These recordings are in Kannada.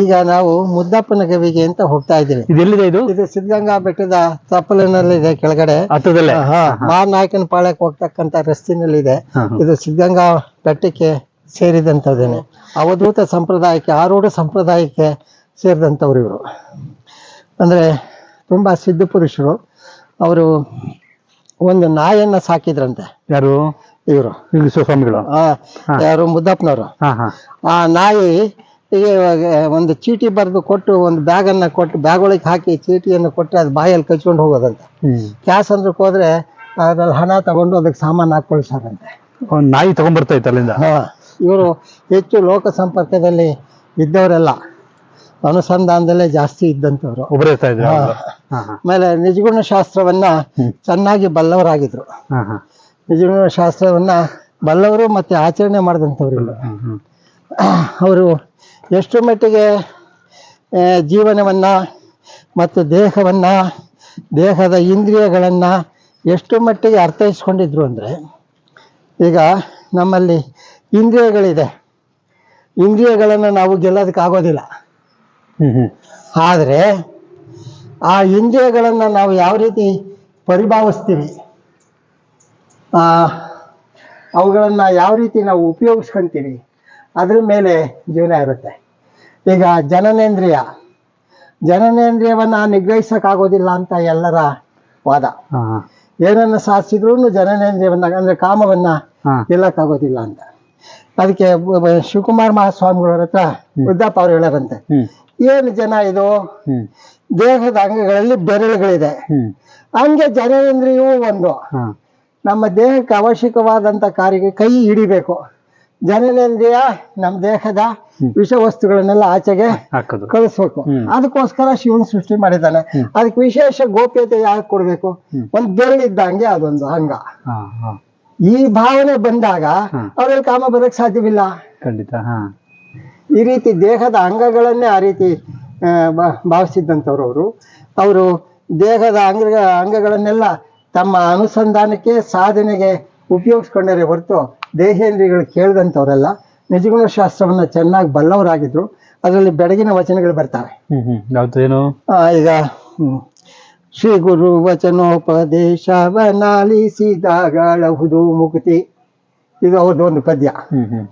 ಈಗ ನಾವು ಮುದ್ದಪ್ಪನ ಗವಿಗೆ ಅಂತ ಹೋಗ್ತಾ ಇದ್ದೀವಿ. ಇದೆಲ್ಲಿದೆ ಇದು? ಇದು ಸಿದ್ಧಗಂಗಾ ಬೆಟ್ಟದ ತಪ್ಪಲಿನಲ್ಲಿದೆ ಕೆಳಗಡೆ. ಹತ್ತದಲ್ಲೇ? ಮಾರನಾಯಕನ ಪಾಳ್ಯಕ್ಕೆ ಹೋಗ್ತಕ್ಕಂತ ರಸ್ತಿನಲ್ಲಿದೆ. ಇದು ಸಿದ್ಧಗಂಗಾ ಬೆಟ್ಟಕ್ಕೆ ಸೇರಿದಂಥದ್ದೇನೆ. ಅವಧೂತ ಸಂಪ್ರದಾಯಕ್ಕೆ ಆರೂಢ ಸಂಪ್ರದಾಯಕ್ಕೆ ಸೇರಿದಂಥವ್ರು ಇವರು. ಅಂದ್ರೆ ತುಂಬಾ ಸಿದ್ಧ ಪುರುಷರು. ಅವರು ಒಂದು ನಾಯನ್ನ ಸಾಕಿದ್ರಂತೆ. ಯಾರು? ಇವರು. ಸ್ವಾಮಿಗಳು ಯಾರು? ಮುದ್ದಪ್ಪನವರು. ಆ ನಾಯಿ ಒಂದು ಚೀಟಿ ಬರೆದು ಕೊಟ್ಟು ಒಂದು ಬ್ಯಾಗನ್ನ ಕೊಟ್ಟು ಬ್ಯಾಗ್ ಒಳಗೆ ಹಾಕಿ ಚೀಟಿಯನ್ನು ಕೊಟ್ಟರೆ ಅದು ಬಾಯಲ್ಲಿ ಕಚ್ಕೊಂಡು ಹೋಗೋದಂತೆ. ಕ್ಯಾಶ್ ಅಂದ್ರೆ ಹೋದ್ರೆ ಅದ್ರಲ್ಲಿ ಹಣ ತಗೊಂಡು ಅದಕ್ಕೆ ಸಾಮಾನು ಹಾಕೊಳ್ಸಾರಂತೆ ನಾಯಿ ತಗೊಂಡ್ಬರ್ತೈತೆ ಅಲ್ಲಿಂದ? ಹಾ. ಇವರು ಹೆಚ್ಚು ಲೋಕ ಸಂಪರ್ಕದಲ್ಲಿ ಇದ್ದವರೆಲ್ಲ ಅನುಸಂಧಾನದಲ್ಲೇ ಜಾಸ್ತಿ ಇದ್ದಂಥವ್ರು. ಒಬ್ಬರೇ ಇರ್ತಾ ಇದ್ರು ಆಮೇಲೆ ನಿಜಗುಣ ಶಾಸ್ತ್ರವನ್ನ ಚೆನ್ನಾಗಿ ಬಲ್ಲವರಾಗಿದ್ರು. ನಿಜಗುಣ ಶಾಸ್ತ್ರವನ್ನ ಬಲ್ಲವರು ಮತ್ತೆ ಆಚರಣೆ ಮಾಡಿದಂಥವ್ರು ಅವರು ಎಷ್ಟು ಮಟ್ಟಿಗೆ ಜೀವನವನ್ನ ಮತ್ತು ದೇಹವನ್ನ ದೇಹದ ಇಂದ್ರಿಯಗಳನ್ನ ಎಷ್ಟು ಮಟ್ಟಿಗೆ ಅರ್ಥೈಸ್ಕೊಂಡಿದ್ರು ಅಂದ್ರೆ ಈಗ ನಮ್ಮಲ್ಲಿ ಇಂದ್ರಿಯಗಳಿದೆ. ಇಂದ್ರಿಯಗಳನ್ನು ನಾವು ಗೆಲ್ಲೋದಕ್ಕಾಗೋದಿಲ್ಲ. ಆದರೆ ಆ ಇಂದ್ರಿಯಗಳನ್ನು ನಾವು ಯಾವ ರೀತಿ ಪರಿಭಾವಿಸ್ತೀವಿ? ಆ, ಅವುಗಳನ್ನು ಯಾವ ರೀತಿ ನಾವು ಉಪಯೋಗಿಸ್ಕೊಂತೀವಿ? ಅದ್ರ ಮೇಲೆ ಜೀವನ ಇರುತ್ತೆ. ಈಗ ಜನನೇಂದ್ರಿಯ. ಜನನೇಂದ್ರಿಯವನ್ನು ನಿಗ್ರಹಿಸೋಕ್ಕಾಗೋದಿಲ್ಲ ಅಂತ ಎಲ್ಲರ ವಾದ. ಏನನ್ನ ಸಾಧಿಸಿದ್ರು ಜನನೇಂದ್ರಿಯವನ್ನ ಅಂದರೆ ಕಾಮವನ್ನು ಇಲ್ಲಕ್ಕಾಗೋದಿಲ್ಲ ಗೆಲ್ಲಕ್ಕಾಗೋದಿಲ್ಲ ಅಂತ. ಅದಕ್ಕೆ ಶಿವಕುಮಾರ್ ಮಹಾಸ್ವಾಮಿಗಳವ್ರ ಹತ್ರ ಬುದ್ಧಪ್ಪ ಅವ್ರು ಹೇಳಾರಂತೆ. ಏನು ಜನ ಇದು? ದೇಹದ ಅಂಗಗಳಲ್ಲಿ ಬೆರಳುಗಳಿದೆ. ಹಂಗೆ ಜನರೇಂದ್ರಿಯು ಒಂದು. ನಮ್ಮ ದೇಹಕ್ಕೆ ಅವಶ್ಯಕವಾದಂತ ಕಾರ್ಯಕ್ಕೆ ಕೈ ಹಿಡಿಬೇಕು. ಜನನೇಂದ್ರಿಯ ನಮ್ಮ ದೇಹದ ವಿಷ ವಸ್ತುಗಳನ್ನೆಲ್ಲ ಆಚೆಗೆ ಕಳಿಸ್ಬೇಕು. ಅದಕ್ಕೋಸ್ಕರ ಶಿವನ್ ಸೃಷ್ಟಿ ಮಾಡಿದ್ದಾನೆ. ಅದಕ್ಕೆ ವಿಶೇಷ ಗೋಪ್ಯತೆ ಯಾಕೆ ಕೊಡ್ಬೇಕು? ಒಂದು ಬೆರಳಿದ್ದಂಗೆ ಅದೊಂದು ಅಂಗ. ಈ ಭಾವನೆ ಬಂದಾಗ ಅವ್ರಲ್ಲಿ ಕಾಮ ಬರಕ್ ಸಾಧ್ಯವಿಲ್ಲ. ಖಂಡಿತ ಈ ರೀತಿ ದೇಹದ ಅಂಗಗಳನ್ನೇ ಆ ರೀತಿ ಭಾವಿಸಿದ್ದಂಥವ್ರು ಅವರು. ಅವರು ದೇಹದ ಅಂಗ ಅಂಗಗಳನ್ನೆಲ್ಲ ತಮ್ಮ ಅನುಸಂಧಾನಕ್ಕೆ ಸಾಧನೆಗೆ ಉಪಯೋಗಿಸ್ಕೊಂಡರೆ ಹೊರತು ದೇಹೇಂದ್ರಿಗಳು ಕೇಳಿದಂಥವರೆಲ್ಲ. ನಿಜಗುಣ ಶಾಸ್ತ್ರವನ್ನು ಚೆನ್ನಾಗಿ ಬಲ್ಲವರಾಗಿದ್ರು. ಅದರಲ್ಲಿ ಬೆಳಗಿನ ವಚನಗಳು ಬರ್ತವೆ. ಈಗ. ಶ್ರೀ ಗುರು ವಚನೋಪದೇಶವನಾಲಿಸಿದಾಗಳಹುದು ಮುಕ್ತಿ. ಇದು ಅವ್ರದ್ದು ಒಂದು ಪದ್ಯ.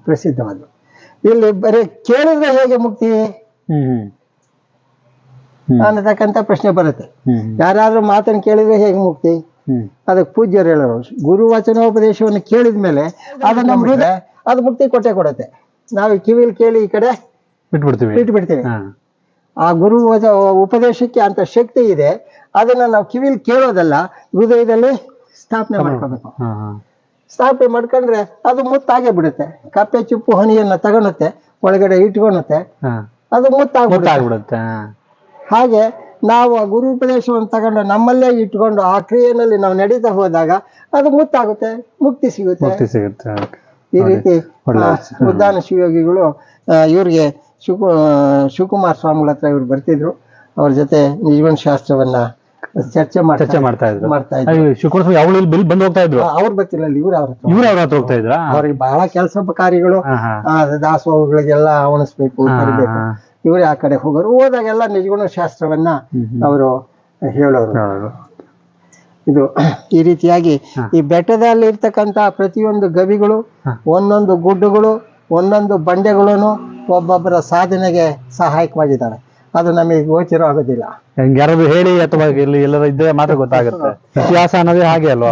ಪ್ರಸಿದ್ಧವಾದ್ದು. ಇಲ್ಲಿ ಬರೀ ಕೇಳಿದ್ರೆ ಹೇಗೆ ಮುಕ್ತಿ? ಅನ್ನತಕ್ಕಂತ. ಅನ್ನತಕ್ಕಂಥ ಪ್ರಶ್ನೆ ಬರುತ್ತೆ. ಯಾರಾದ್ರೂ ಮಾತನ್ನು ಕೇಳಿದ್ರೆ ಹೇಗೆ ಮುಕ್ತಿ? ಅದಕ್ಕೆ ಪೂಜ್ಯರು ಹೇಳೋರು ಗುರು ವಚನೋಪದೇಶವನ್ನು ಕೇಳಿದ ಮೇಲೆ ಅದನ್ನ ಹೃದಯ ಅದು ಮುಕ್ತಿ ಕೊಟ್ಟೆ ಕೊಡುತ್ತೆ. ನಾವು ಕಿವಿಲಿ ಕೇಳಿ ಈ ಕಡೆ ಬಿಟ್ಬಿಡ್ತೀವಿ. ಬಿಟ್ಬಿಡ್ತೀವಿ. ಆ ಗುರು ಉಪದೇಶಕ್ಕೆ ಅಂತ ಶಕ್ತಿ ಇದೆ ಅದನ್ನ ನಾವು ಕಿವಿಲಿ ಕೇಳೋದಲ್ಲ ಹೃದಯದಲ್ಲಿ ಸ್ಥಾಪನೆ ಮಾಡ್ಕೋಬೇಕು. ಸ್ಥಾಪನೆ ಮಾಡ್ಕೊಂಡ್ರೆ ಅದು ಮುತ್ತಾಗೆ ಬಿಡುತ್ತೆ. ಕಪ್ಪೆ ಚಿಪ್ಪು ಹನಿಯನ್ನ ತಗೊಳುತ್ತೆ ಒಳಗಡೆ ಇಟ್ಕೊಳುತ್ತೆ ಅದು ಮುತ್ತಾಗ್ಬಿಡುತ್ತೆ. ಹಾಗೆ ನಾವು ಆ ಗುರು ಉಪದೇಶವನ್ನು ತಗೊಂಡು ನಮ್ಮಲ್ಲೇ ಇಟ್ಕೊಂಡು ಆ ಕ್ರಿಯೆಯಲ್ಲಿ ನಾವು ನಡೀತಾ ಹೋದಾಗ ಅದು ಮುತ್ತಾಗುತ್ತೆ ಮುಕ್ತಿ ಸಿಗುತ್ತೆ. ಮುಕ್ತಿ ಸಿಗುತ್ತೆ. ಈ ರೀತಿ ಉದ್ದಾನ ಶಿವಯೋಗಿಗಳು ಇವ್ರಿಗೆ ಶಿವ ಶಿವಕುಮಾರ ಸ್ವಾಮಿಗಳ ಹತ್ರ ಇವ್ರು ಬರ್ತಿದ್ರು. ಅವ್ರ ಜೊತೆ ನಿಜವನ್ ಶಾಸ್ತ್ರವನ್ನ ಚರ್ಚೆ ಮಾಡ್ತಾ ಚರ್ಚೆ ಮಾಡ್ತಾ ಇದ್ರು. ಮಾಡ್ತಾ ಇದ್ರು. ಶಿವಕುಮಾರ ಯಾವಾಗಲೂ ಬಂದು ಹೋಗ್ತಾ ಇದ್ರು? ಅವ್ರ ಬರ್ತಿಲ್ಲ ಇವ್ರು ಅವ್ರ ಹತ್ರ ಇವ್ರು ಅವ್ರ ಹತ್ರ ಹೋಗ್ತಾ ಇದ್ರಾ? ಅವ್ರಿಗೆ ಬಹಳ ಕೆಲಸ ಕಾರ್ಯಗಳು ಹಾ ಆ, ದಾಸೋಹಗಳಿಗೆಲ್ಲ ಅವಣಿಸ್ಬೇಕು ತರಬೇಕು ಹಾ. ಇವರೇ ಆ ಕಡೆ ಹೋಗೋರು. ಹೋದಾಗೆಲ್ಲ ನಿಜಗುಣ ಶಾಸ್ತ್ರವನ್ನ ಅವರು ಹೇಳೋರು. ಹೌದು. ಇದು ಈ ರೀತಿಯಾಗಿ ಈ ಬೆಟ್ಟದಲ್ಲಿ ಇರ್ತಕ್ಕಂತ ಪ್ರತಿಯೊಂದು ಗವಿಗಳು ಒಂದೊಂದು ಗುಡ್ಡಗಳು ಒಂದೊಂದು ಬಂಡೆಗಳು ಒಬ್ಬೊಬ್ಬರ ಸಾಧನೆಗೆ ಸಹಾಯಕವಾಗಿದ್ದಾವೆ ಅದು ನಮಗೆ ಗೋಚರ ಆಗೋದಿಲ್ಲ. ಯಾರು ಹೇಳಿ ಅಥವಾ ಇಲ್ಲಿ ಎಲ್ಲರ ಇದ್ರೆ ಮಾತ್ರ ಗೊತ್ತಾಗುತ್ತೆ. ಇತಿಹಾಸ ಅನ್ನೋದೇ ಹಾಗೆ ಅಲ್ವಾ?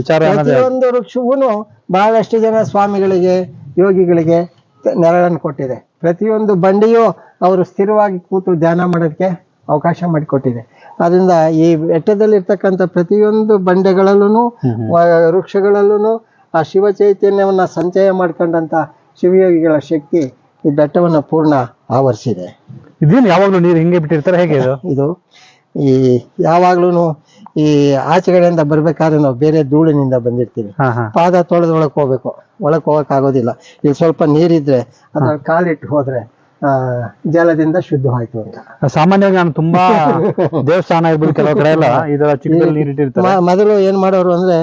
ವಿಚಾರ ಅನ್ನೋದೇ ಪ್ರತಿಯೊಂದು ವೃಕ್ಷವೂ ಬಹಳಷ್ಟು ಜನ ಸ್ವಾಮಿಗಳಿಗೆ ಯೋಗಿಗಳಿಗೆ ನೆರಳನ್ನು ಕೊಟ್ಟಿದೆ. ಪ್ರತಿಯೊಂದು ಬಂಡೆಯೂ ಅವರು ಸ್ಥಿರವಾಗಿ ಕೂತು ಧ್ಯಾನ ಮಾಡೋದಕ್ಕೆ ಅವಕಾಶ ಮಾಡಿಕೊಟ್ಟಿದೆ. ಅದರಿಂದ ಈ ಬೆಟ್ಟದಲ್ಲಿರ್ತಕ್ಕಂಥ ಪ್ರತಿಯೊಂದು ಬಂಡೆಗಳಲ್ಲೂ ವೃಕ್ಷಗಳಲ್ಲೂ ಆ ಶಿವ ಚೈತನ್ಯವನ್ನ ಸಂಚಯ ಮಾಡ್ಕೊಂಡಂತ ಶಿವಯೋಗಿಗಳ ಶಕ್ತಿ ಈ ಬೆಟ್ಟವನ್ನ ಪೂರ್ಣ ಆವರಿಸಿದೆ ಇದೇನು ಯಾವಾಗ್ಲೂ ನೀರು ಹಿಂಗೆ ಬಿಟ್ಟಿರ್ತಾರೆ ಹೇಗೆ ಇದು? ಇದು ಈ ಯಾವಾಗ್ಲೂ ಈ ಆಚೆಗಡೆಯಿಂದ ಬರ್ಬೇಕಾದ್ರೆ ನಾವು ಬೇರೆ ಧೂಳಿನಿಂದ ಬಂದಿರ್ತೀವಿ. ಹಾ ಹಾ. ಪಾದ ತೊಳೆದು ಒಳಕ್ ಹೋಗ್ಬೇಕು. ಒಳಕ್ ಹೋಗಕ್ ಆಗೋದಿಲ್ಲ ಇಲ್ಲಿ ಸ್ವಲ್ಪ ನೀರಿದ್ರೆ ಅದ್ರಲ್ಲಿ ಕಾಲಿಟ್ಟು ಹೋದ್ರೆ ಆ, ಜಲದಿಂದ ಶುದ್ಧವಾಯ್ತು ಅಂತ. ಸಾಮಾನ್ಯವಾಗಿ ನಾನು ತುಂಬಾ ದೇವಸ್ಥಾನ ಇರ್ಬೋದು ಕೆಲವು ಕಡೆ ಎಲ್ಲ ಇದರ ಚಿಕ್ಕದಲ್ಲಿ ಮ- ಮೊದಲು ಏನ್ ಮಾಡೋರು ಅಂದ್ರೆ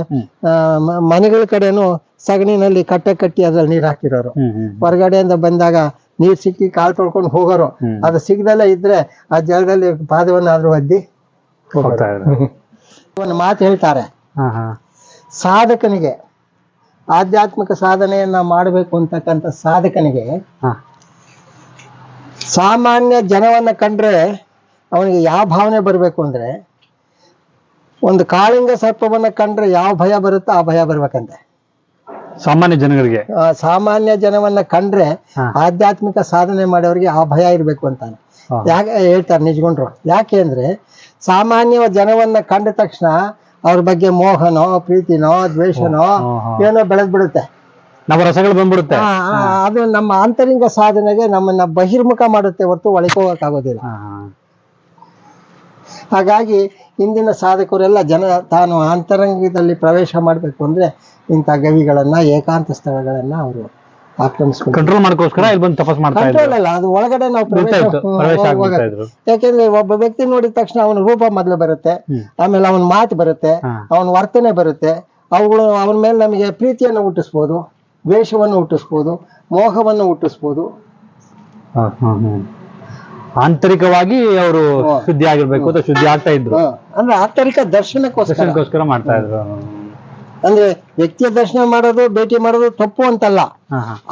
ಆ, ಮ- ಮನೆಗಳ ಕಡೆನು ಸಗಣಿನಲ್ಲಿ ಕಟ್ಟೆ ಕಟ್ಟಿ ಅದ್ರಲ್ಲಿ ನೀರ್ ಹಾಕಿರೋರು. ಹ್ಮ್ ಹ್ಮ್. ಹೊರಗಡೆಯಿಂದ ಬಂದಾಗ ನೀರ್ ಸಿಕ್ಕಿ ಕಾಲ್ ತೊಳ್ಕೊಂಡು ಹೋಗೋರು. ಅದು ಸಿಗದಲ್ಲೇ ಇದ್ರೆ ಆ ಜಾಗದಲ್ಲಿ ಪಾದವನ್ನಾದ್ರೂ ಒದ್ದಿ ಒಂದು ಮಾತು ಹೇಳ್ತಾರೆ. ಸಾಧಕನಿಗೆ ಆಧ್ಯಾತ್ಮಿಕ ಸಾಧನೆಯನ್ನ ಮಾಡಬೇಕು ಅಂತಕ್ಕಂಥ ಸಾಧಕನಿಗೆ ಸಾಮಾನ್ಯ ಜನವನ್ನ ಕಂಡ್ರೆ ಅವನಿಗೆ ಯಾವ ಭಾವನೆ ಬರಬೇಕು ಅಂದ್ರೆ ಒಂದು ಕಾಳಿಂಗ ಸರ್ಪವನ್ನ ಕಂಡ್ರೆ ಯಾವ ಭಯ ಬರುತ್ತೋ ಆ ಭಯ ಬರ್ಬೇಕಂತೆ. ಸಾಮಾನ್ಯ ಜನಗಳಿಗೆ? ಆ ಸಾಮಾನ್ಯ ಜನವನ್ನ ಕಂಡ್ರೆ ಆಧ್ಯಾತ್ಮಿಕ ಸಾಧನೆ ಮಾಡೋರಿಗೆ ಆ ಭಯ ಇರಬೇಕು ಅಂತಾನೆ. ಹಾ. ಯಾಕೆ ಹೇಳ್ತಾರೆ ನಿಜಗೊಂಡ್ರು. ಯಾಕೆ ಅಂದ್ರೆ ಸಾಮಾನ್ಯ ಜನವನ್ನ ಕಂಡ ತಕ್ಷಣ ಅವ್ರ ಬಗ್ಗೆ ಮೋಹನೋ ಪ್ರೀತಿನೋ ದ್ವೇಷನೋ ಹಾ, ಹಾ. ಏನೋ ಬೆಳೆದ್ ಬಿಡುತ್ತೆ ನಮ್ಮ ರಸಗಳು ಬಂದ್ಬಿಡುತ್ತೆ. ಆ, ಆ, ಅದು ನಮ್ಮ ಆಂತರಿಂಗ ಸಾಧನೆಗೆ ನಮ್ಮನ್ನ ಬಹಿರ್ಮುಖ ಮಾಡುತ್ತೆ ಹೊರತು ಒಳಗೆ ಹೋಗಕ್ಕಾಗೋದಿಲ್ಲ. ಹಾ, ಹಾ. ಹಾಗಾಗಿ ಇಂದಿನ ಸಾಧಕರೆಲ್ಲ ಜನ ತಾನು ಅಂತರಂಗದಲ್ಲಿ ಪ್ರವೇಶ ಮಾಡಬೇಕು ಅಂದ್ರೆ ಇಂಥ ಗವಿಗಳನ್ನು ಏಕಾಂತ ಸ್ಥಳಗಳನ್ನು ಅವರು ಆಕ್ರಮಿಸ್ಕೊಂಡು ಕಂಟ್ರೋಲ್ ಮಾಡ್ಕೋಸ್ಕರ ಇಲ್ಲಿ ಬಂದು ತಪಸ್ ಮಾಡ್ತಾ ಇದ್ರು ಕಂಟ್ರೋಲ್ ಅಲ್ಲ ಅದು ಒಳಗಡೆ ನಾವು ಪ್ರವೇಶ ಬಿಡ್ತಾ ಇತ್ತು ಪ್ರವೇಶ ಹೋಗ್- ಆಗ್ಬಿಡ್ತಾ ಇದ್ರು ಯಾಕೆಂದ್ರೆ ಒಬ್ಬ ವ್ಯಕ್ತಿ ನೋಡಿದ ತಕ್ಷಣ ಅವನ ರೂಪ ಮೊದಲು ಬರುತ್ತೆ ಆಮೇಲೆ ಅವನ ಮಾತು ಬರುತ್ತೆ ಹಾ. ಅವನ ವರ್ತನೆ ಬರುತ್ತೆ ಅವುಗಳು ಅವನ ಮೇಲೆ ನಮಗೆ ಪ್ರೀತಿಯನ್ನು ಹುಟ್ಟಿಸ್ಬೋದು ದ್ವೇಷವನ್ನು ಹುಟ್ಟಿಸ್ಬೋದು ಮೋಹವನ್ನು ಹುಟ್ಟಿಸ್ಬೋದು ಹಾ, ಹಾ, ಹಾ. ಆಂತರಿಕವಾಗಿ ಅವರು. ಶುದ್ಧಿ ಆಗಿರ್ಬೇಕು ಅಂತ ಶುದ್ಧಿ ಆಗ್ತಾ ಇದ್ರು. ಅಂದ್ರೆ ಆಂತರಿಕ ದರ್ಶನಕ್ಕೋಸ್ಕರ. ದರ್ಶನಕ್ಕೋಸ್ಕರ ಮಾಡ್ತಾ ಇದ್ರು. ಅಂದ್ರೆ ವ್ಯಕ್ತಿಯ ದರ್ಶನ ಮಾಡೋದು ಭೇಟಿ ಮಾಡೋದು ತಪ್ಪು ಅಂತಲ್ಲ.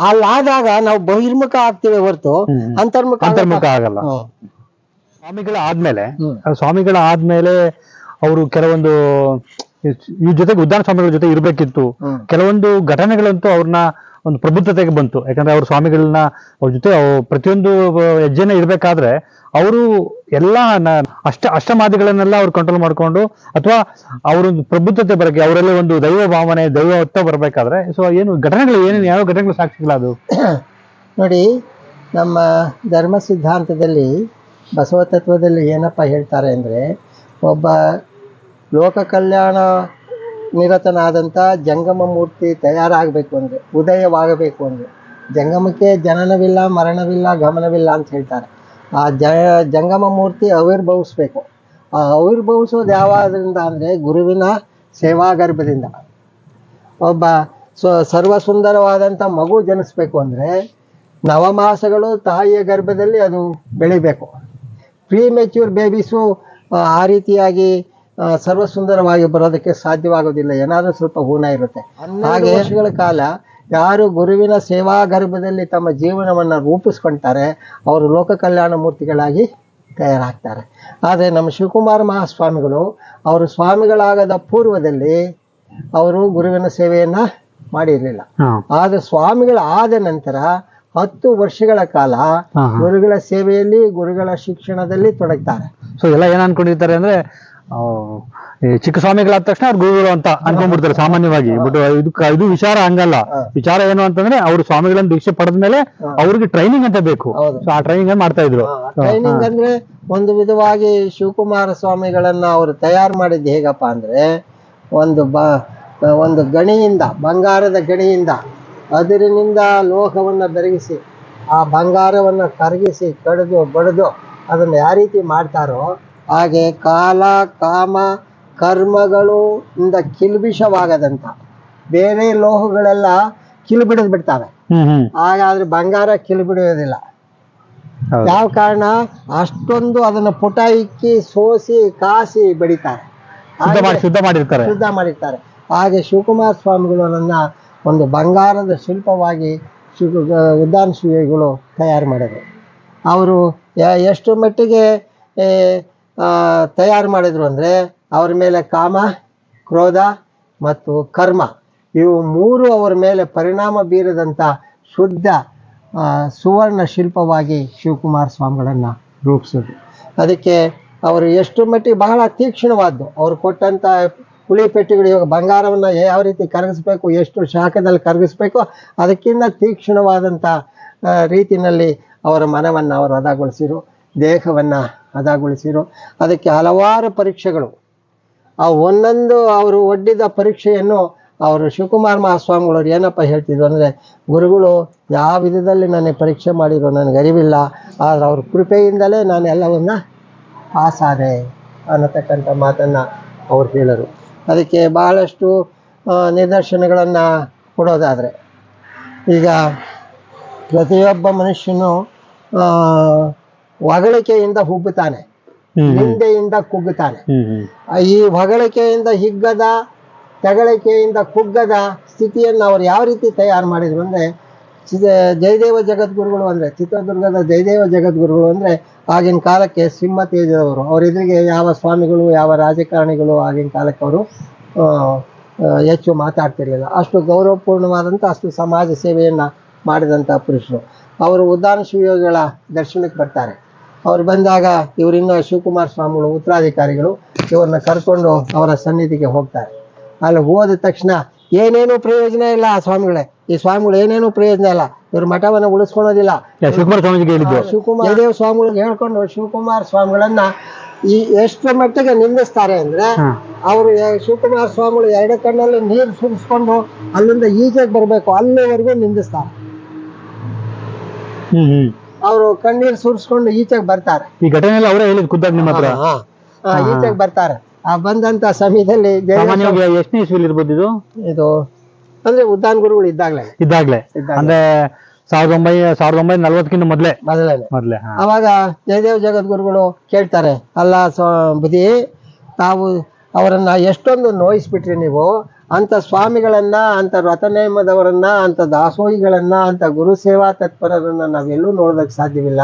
ಅಲ್ಲಾದಾಗ ನಾವು ಬಹಿರ್ಮುಖ ಆಗ್ತೇವೆ ಹೊರತು ಅಂತರ್ಮುಖ ಅಂತರ್ಮುಖ ಆಗಲ್ಲ. ಸ್ವಾಮಿಗಳ ಆದ್ಮೇಲೆ ಸ್ವಾಮಿಗಳ ಆದ್ಮೇಲೆ ಅವರು ಕೆಲವೊಂದು ಈ ಜೊತೆಗೆ ಉದ್ದಾನ ಸ್ವಾಮಿಗಳ ಜೊತೆ ಇರ್ಬೇಕಿತ್ತು. ಕೆಲವೊಂದು ಘಟನೆಗಳಂತೂ ಅವ್ರನ್ನ ಒಂದು ಪ್ರಬುದ್ಧತೆಗೆ ಬಂತು. ಯಾಕಂದ್ರೆ ಅವ್ರ ಸ್ವಾಮಿಗಳನ್ನ, ಅವ್ರ ಜೊತೆ ಪ್ರತಿಯೊಂದು ಹೆಜ್ಜೆನ ಇರಬೇಕಾದ್ರೆ ಅವರು ಎಲ್ಲ ಅಷ್ಟ, ಅಷ್ಟಮಾದಿಗಳನ್ನೆಲ್ಲ ಅವ್ರು ಕಂಟ್ರೋಲ್ ಮಾಡಿಕೊಂಡು ಅಥವಾ ಅವರೊಂದು ಪ್ರಬುದ್ಧತೆ ಬರಕ್ಕೆ, ಅವರಲ್ಲಿ ಒಂದು ದೈವ ಭಾವನೆ, ದೈವ ಹೊತ್ತ ಬರಬೇಕಾದ್ರೆ ಸೊ ಏನು ಘಟನೆಗಳು ಏನೇನು ಯಾವ ಘಟನೆಗಳು ಸಾಕ್ಷಿಗಳ ಅದು? ನೋಡಿ, ನಮ್ಮ ಧರ್ಮ ಸಿದ್ಧಾಂತದಲ್ಲಿ, ಬಸವ ತತ್ವದಲ್ಲಿ ಏನಪ್ಪ ಹೇಳ್ತಾರೆ ಅಂದರೆ, ಒಬ್ಬ ಲೋಕ ಕಲ್ಯಾಣ ನಿರತನಾದಂಥ ಜಂಗಮ ಮೂರ್ತಿ ತಯಾರಾಗಬೇಕು ಅಂದರೆ, ಉದಯವಾಗಬೇಕು ಅಂದರೆ. ಜಂಗಮಕ್ಕೆ ಜನನವಿಲ್ಲ, ಮರಣವಿಲ್ಲ, ಗಮನವಿಲ್ಲ ಅಂತ ಹೇಳ್ತಾರೆ. ಆ ಜಂಗಮ ಮೂರ್ತಿ ಆವಿರ್ಭವಿಸ್ಬೇಕು ಆ ಆವಿರ್ಭವಿಸೋದು ಯಾವಾದ್ರಿಂದ ಅಂದರೆ ಗುರುವಿನ ಸೇವಾಗರ್ಭದಿಂದ. ಒಬ್ಬ ಸ್ವ ಸರ್ವ ಸುಂದರವಾದಂಥ ಮಗು ಜನಿಸ್ಬೇಕು ಅಂದರೆ, ನವಮಾಸಗಳು ತಾಯಿಯ ಗರ್ಭದಲ್ಲಿ ಅದು ಬೆಳಿಬೇಕು. ಪ್ರೀ ಮೆಚ್ಯೂರ್ ಬೇಬೀಸು ಆ ರೀತಿಯಾಗಿ ಸರ್ವ ಸುಂದರವಾಗಿ ಬರೋದಕ್ಕೆ ಸಾಧ್ಯವಾಗೋದಿಲ್ಲ. ಏನಾದರೂ ಸ್ವಲ್ಪ ಹೂನ ಇರುತ್ತೆ. ಹಾಗೆ ವರ್ಷಗಳ ಕಾಲ ಯಾರು ಗುರುವಿನ ಸೇವಾ ಗರ್ಭದಲ್ಲಿ ತಮ್ಮ ಜೀವನವನ್ನು ರೂಪಿಸ್ಕೊಳ್ತಾರೆ ಅವರು ಲೋಕ ಕಲ್ಯಾಣ ಮೂರ್ತಿಗಳಾಗಿ ತಯಾರಾಗ್ತಾರೆ. ಆದರೆ ನಮ್ಮ ಶಿವಕುಮಾರ ಮಹಾಸ್ವಾಮಿಗಳು ಅವರು ಸ್ವಾಮಿಗಳಾಗದ ಪೂರ್ವದಲ್ಲಿ ಅವರು ಗುರುವಿನ ಸೇವೆಯನ್ನು ಮಾಡಿರಲಿಲ್ಲ. ಆದರೆ ಸ್ವಾಮಿಗಳಾದ ನಂತರ ಹತ್ತು ವರ್ಷಗಳ ಕಾಲ. ಗುರುಗಳ ಸೇವೆಯಲ್ಲಿ ಗುರುಗಳ ಶಿಕ್ಷಣದಲ್ಲಿ ತೊಡಗ್ತಾರೆ. ಸೊ ಎಲ್ಲ ಏನ್ ಅನ್ಕೊಂಡಿರ್ತಾರೆ ಅಂದ್ರೆ ಈ ಚಿಕ್ಕ ಸ್ವಾಮಿಗಳಾದ ತಕ್ಷಣ ಅವ್ರು ಗುರುಗಳು ಅಂತ ಅನ್ಕೊಂಡ್ಬಿಡ್ತಾರೆ ಸಾಮಾನ್ಯವಾಗಿ. ಬಟ್ ಇದು ಇದು ವಿಚಾರ ಹಂಗಲ್ಲ. ವಿಚಾರ ಏನು ಅಂತಂದ್ರೆ ಅವ್ರು ಸ್ವಾಮಿಗಳನ್ನ ದೀಕ್ಷೆ ಪಡೆದ ಮೇಲೆ ಅವ್ರಿಗೆ ಟ್ರೈನಿಂಗ್ ಅಂತ ಬೇಕು. ಸೊ ಆ ಟ್ರೈನಿಂಗ್ ಮಾಡ್ತಾ ಇದ್ರು? ಟ್ರೈನಿಂಗ್ ಅಂದ್ರೆ ಒಂದು ವಿಧವಾಗಿ ಶಿವಕುಮಾರ ಸ್ವಾಮಿಗಳನ್ನ ಅವರು ತಯಾರು ಮಾಡಿದ್ದು ಹೇಗಪ್ಪ ಅಂದ್ರೆ ಒಂದು ಬ ಒಂದು ಗಣಿಯಿಂದ ಬಂಗಾರದ ಗಣಿಯಿಂದ ಅದಿರಿನಿಂದ ಲೋಹವನ್ನ ಬೆರಗಿಸಿ ಆ ಬಂಗಾರವನ್ನ ಕರಗಿಸಿ ಕಡಿದು ಬಡಿದು ಅದನ್ನ ಯಾವ ರೀತಿ ಮಾಡ್ತಾರೋ ಹಾಗೆ ಕಾಲ ಕಾಮ ಕರ್ಮಗಳು ಇಂದ ಕಿಲ್ಬಿಷವಾಗದಂತ. ಬೇರೆ ಲೋಹಗಳೆಲ್ಲ ಕಿಲ್ಬಿಡಿದ್ ಬಿಡ್ತಾವೆ ಹಾಗಾದ್ರೆ ಬಂಗಾರ ಕಿಲ್ಬಿಡಿಯೋದಿಲ್ಲ. ಯಾವ ಕಾರಣ? ಅಷ್ಟೊಂದು ಅದನ್ನ ಪುಟ ಇಕ್ಕಿ ಸೋಸಿ ಕಾಸಿ ಬೆಳಿತಾರೆ ಶುದ್ಧ ಮಾಡಿ ಶುದ್ಧ ಮಾಡಿರ್ತಾರೆ. ಶುದ್ಧ ಮಾಡಿರ್ತಾರೆ. ಹಾಗೆ ಶಿವಕುಮಾರ ಸ್ವಾಮಿಗಳು ನನ್ನ ಒಂದು ಬಂಗಾರದ ಶಿಲ್ಪವಾಗಿ ಶಿವ ಉದ್ದಾನ ಶಿವಿಗಳು ತಯಾರು ಮಾಡಿದ್ರು. ಅವರು ಎಷ್ಟು ಮಟ್ಟಿಗೆ ತಯಾರು ಮಾಡಿದ್ರು ಅಂದರೆ ಅವ್ರ ಮೇಲೆ ಕಾಮ, ಕ್ರೋಧ ಮತ್ತು ಕರ್ಮ. ಇವು ಮೂರು ಅವರ ಮೇಲೆ ಪರಿಣಾಮ ಬೀರದಂಥ ಶುದ್ಧ ಸುವರ್ಣ ಶಿಲ್ಪವಾಗಿ ಶಿವಕುಮಾರ ಸ್ವಾಮಿಗಳನ್ನು ರೂಪಿಸಿದ್ರು. ಅದಕ್ಕೆ ಅವರು ಎಷ್ಟು ಮಟ್ಟಿಗೆ ಬಹಳ ತೀಕ್ಷ್ಣವಾದ್ದು. ಅವರು ಕೊಟ್ಟಂಥ ಹುಳಿ ಪೆಟ್ಟಿಗಳು ಇವಾಗ ಬಂಗಾರವನ್ನು ಯಾವ ರೀತಿ ಕರಗಿಸ್ಬೇಕು, ಎಷ್ಟು ಶಾಖದಲ್ಲಿ ಕರಗಿಸ್ಬೇಕು, ಅದಕ್ಕಿಂತ ತೀಕ್ಷ್ಣವಾದಂಥ ರೀತಿಯಲ್ಲಿ ಅವರ ಮನವನ್ನು ಅವರು ಹದಗೊಳಿಸಿರು ದೇಹವನ್ನು ಹದಗೊಳಿಸಿರು. ಅದಕ್ಕೆ ಹಲವಾರು ಪರೀಕ್ಷೆಗಳು. ಆ ಒಂದೊಂದು ಅವರು ಒಡ್ಡಿದ ಪರೀಕ್ಷೆಯನ್ನು ಅವರು ಶಿವಕುಮಾರ ಮಹಾಸ್ವಾಮಿಗಳವ್ರು ಏನಪ್ಪ ಹೇಳ್ತಿದ್ರು ಅಂದರೆ, ಗುರುಗಳು, ಯಾವ ವಿಧದಲ್ಲಿ ನನಗೆ ಪರೀಕ್ಷೆ ಮಾಡಿದ್ರು ನನಗೆ ಅರಿವಿಲ್ಲ, ಆದರೆ ಅವ್ರ ಕೃಪೆಯಿಂದಲೇ ನಾನು ಎಲ್ಲವನ್ನ ಆಸಾದೆ ಅನ್ನತಕ್ಕಂಥ ಮಾತನ್ನು ಅವ್ರು ಹೇಳರು ಅದಕ್ಕೆ ಬಹಳಷ್ಟು ನಿದರ್ಶನಗಳನ್ನು ಕೊಡೋದಾದರೆ, ಈಗ ಪ್ರತಿಯೊಬ್ಬ ಮನುಷ್ಯನು ಹೊಗಳಿಕೆಯಿಂದ ಹುಬ್ಬುತ್ತಾನೆ ನಿಂದೆಯಿಂದ ಕುಗ್ಗುತ್ತಾನೆ. ಈ ಹೊಗಳಿಕೆಯಿಂದ ಹಿಗ್ಗದ ತೆಗಳಿಕೆಯಿಂದ ಕುಗ್ಗದ ಸ್ಥಿತಿಯನ್ನು ಅವ್ರು ಯಾವ ರೀತಿ ತಯಾರು ಮಾಡಿದ್ರು ಅಂದ್ರೆ ಜಯದೇವ ಜಗದ್ಗುರುಗಳು ಅಂದ್ರೆ ಚಿತ್ರದುರ್ಗದ ಜಯದೇವ ಜಗದ್ಗುರುಗಳು ಅಂದ್ರೆ ಆಗಿನ ಕಾಲಕ್ಕೆ ಸಿಂಹ ತೇಜದವರು. ಅವ್ರ ಎದುರಿಗೆ ಯಾವ ಸ್ವಾಮಿಗಳು ಯಾವ ರಾಜಕಾರಣಿಗಳು ಆಗಿನ ಕಾಲಕ್ಕೆ ಅವರು ಹೆಚ್ಚು ಮಾತಾಡ್ತಿರ್ಲಿಲ್ಲ. ಅಷ್ಟು ಗೌರವಪೂರ್ಣವಾದಂಥ ಅಷ್ಟು ಸಮಾಜ ಸೇವೆಯನ್ನು ಮಾಡಿದಂಥ ಪುರುಷರು. ಅವರು ಉದ್ದಾನ ಶಿವಯೋಗಿಗಳ ದರ್ಶನಕ್ಕೆ ಬರ್ತಾರೆ. ಅವ್ರು ಬಂದಾಗ ಇವರಿಂದ ಶಿವಕುಮಾರ್ ಸ್ವಾಮಿಗಳು ಉತ್ತರಾಧಿಕಾರಿಗಳು ಇವ್ರನ್ನ ಕರ್ಕೊಂಡು ಅವರ ಸನ್ನಿಧಿಗೆ ಹೋಗ್ತಾರೆ. ಅಲ್ಲಿ ಹೋದ ತಕ್ಷಣ ಏನೇನು ಪ್ರಯೋಜನ ಇಲ್ಲ ಆ ಸ್ವಾಮಿಗಳೇ. ಈ ಸ್ವಾಮಿಗಳು ಏನೇನು ಪ್ರಯೋಜನ ಇಲ್ಲ. ಇವ್ರ ಮಠವನ್ನು ಉಳಿಸ್ಕೊಳೋದಿಲ್ಲ. ಶಿವಕುಮಾರ ಹೇಳಿದ್ದು? ಸ್ವಾಮಿಗಳಿಗೆ ಹೇಳ್ಕೊಂಡು ಶಿವಕುಮಾರ ಸ್ವಾಮಿಗಳನ್ನ ಈ ಎಷ್ಟು ಮಟ್ಟಿಗೆ ನಿಂದಿಸ್ತಾರೆ ಅಂದ್ರೆ. ಅವರು ಶಿವಕುಮಾರ ಸ್ವಾಮಿಗಳು ಎರಡು ಕಣ್ಣಲ್ಲಿ ನೀರು ಸುರಿಸ್ಕೊಂಡು ಅಲ್ಲಿಂದ ಈಚೆಗೆ ಬರಬೇಕು ಅಲ್ಲಿವರೆಗೂ ನಿಂದಿಸ್ತಾರೆ. ಹ್ಮ್. ಅವರು ಕಣ್ಣೀರು ಸುರಿಸ್ಕೊಂಡು ಈಚೆಗೆ ಬರ್ತಾರೆ. ಈ ಘಟನೆ ಎಲ್ಲ ಅವರೇ ಹೇಳಿದ್ ಖುದ್ದಾಗಿ ನಿಮ್ಮ ಹತ್ರ? ಹಾ, ಈಚೆಗೆ ಬರ್ತಾರೆ. ಆ ಬಂದಂತ ಸಮಯದಲ್ಲಿ ಸಾಮಾನ್ಯವಾಗಿ ಎಷ್ಟನೇ ಇಸ್ವಿಲಿ ಇರ್ಬೋದು ಇದು? ಇದು ಅಂದ್ರೆ ಉದ್ದಾನ್ ಗುರುಗಳು ಇದ್ದಾಗಲೇ. ಇದ್ದಾಗ್ಲೇ. ಇದ್ದಾಗ್ಲೇ. ಅಂದ್ರೆ ಸಾವಿರದ ಒಂಬೈನೂರ ಸಾವಿರದ ಒಂಬೈನೂರ ನಲ್ವತ್ತಕ್ಕಿಂತ ಮೊದ್ಲೇ? ಮೊದಲೇ ಮೊದ್ಲೇ ಹಾ. ಅವಾಗ ಜಯದೇವ ಜಗದ್ಗುರುಗಳು ಕೇಳ್ತಾರೆ ಅಲ್ಲ ಸ್ವ ಬುದ್ಧಿ ತಾವು ಅವರನ್ನ ಎಷ್ಟೊಂದು ನೋಯಿಸ್ಬಿಟ್ರಿ ನೀವು ಅಂತ ಸ್ವಾಮಿಗಳನ್ನ ಅಂತ ರಥನೇಮದವರನ್ನ ಅಂತ ದಾಸೋಹಿಗಳನ್ನ ಅಂತ ಗುರು ಸೇವಾ ತತ್ಪರರನ್ನ ನಾವೆಲ್ಲೂ ನೋಡೋದಕ್ಕೆ ಸಾಧ್ಯವಿಲ್ಲ.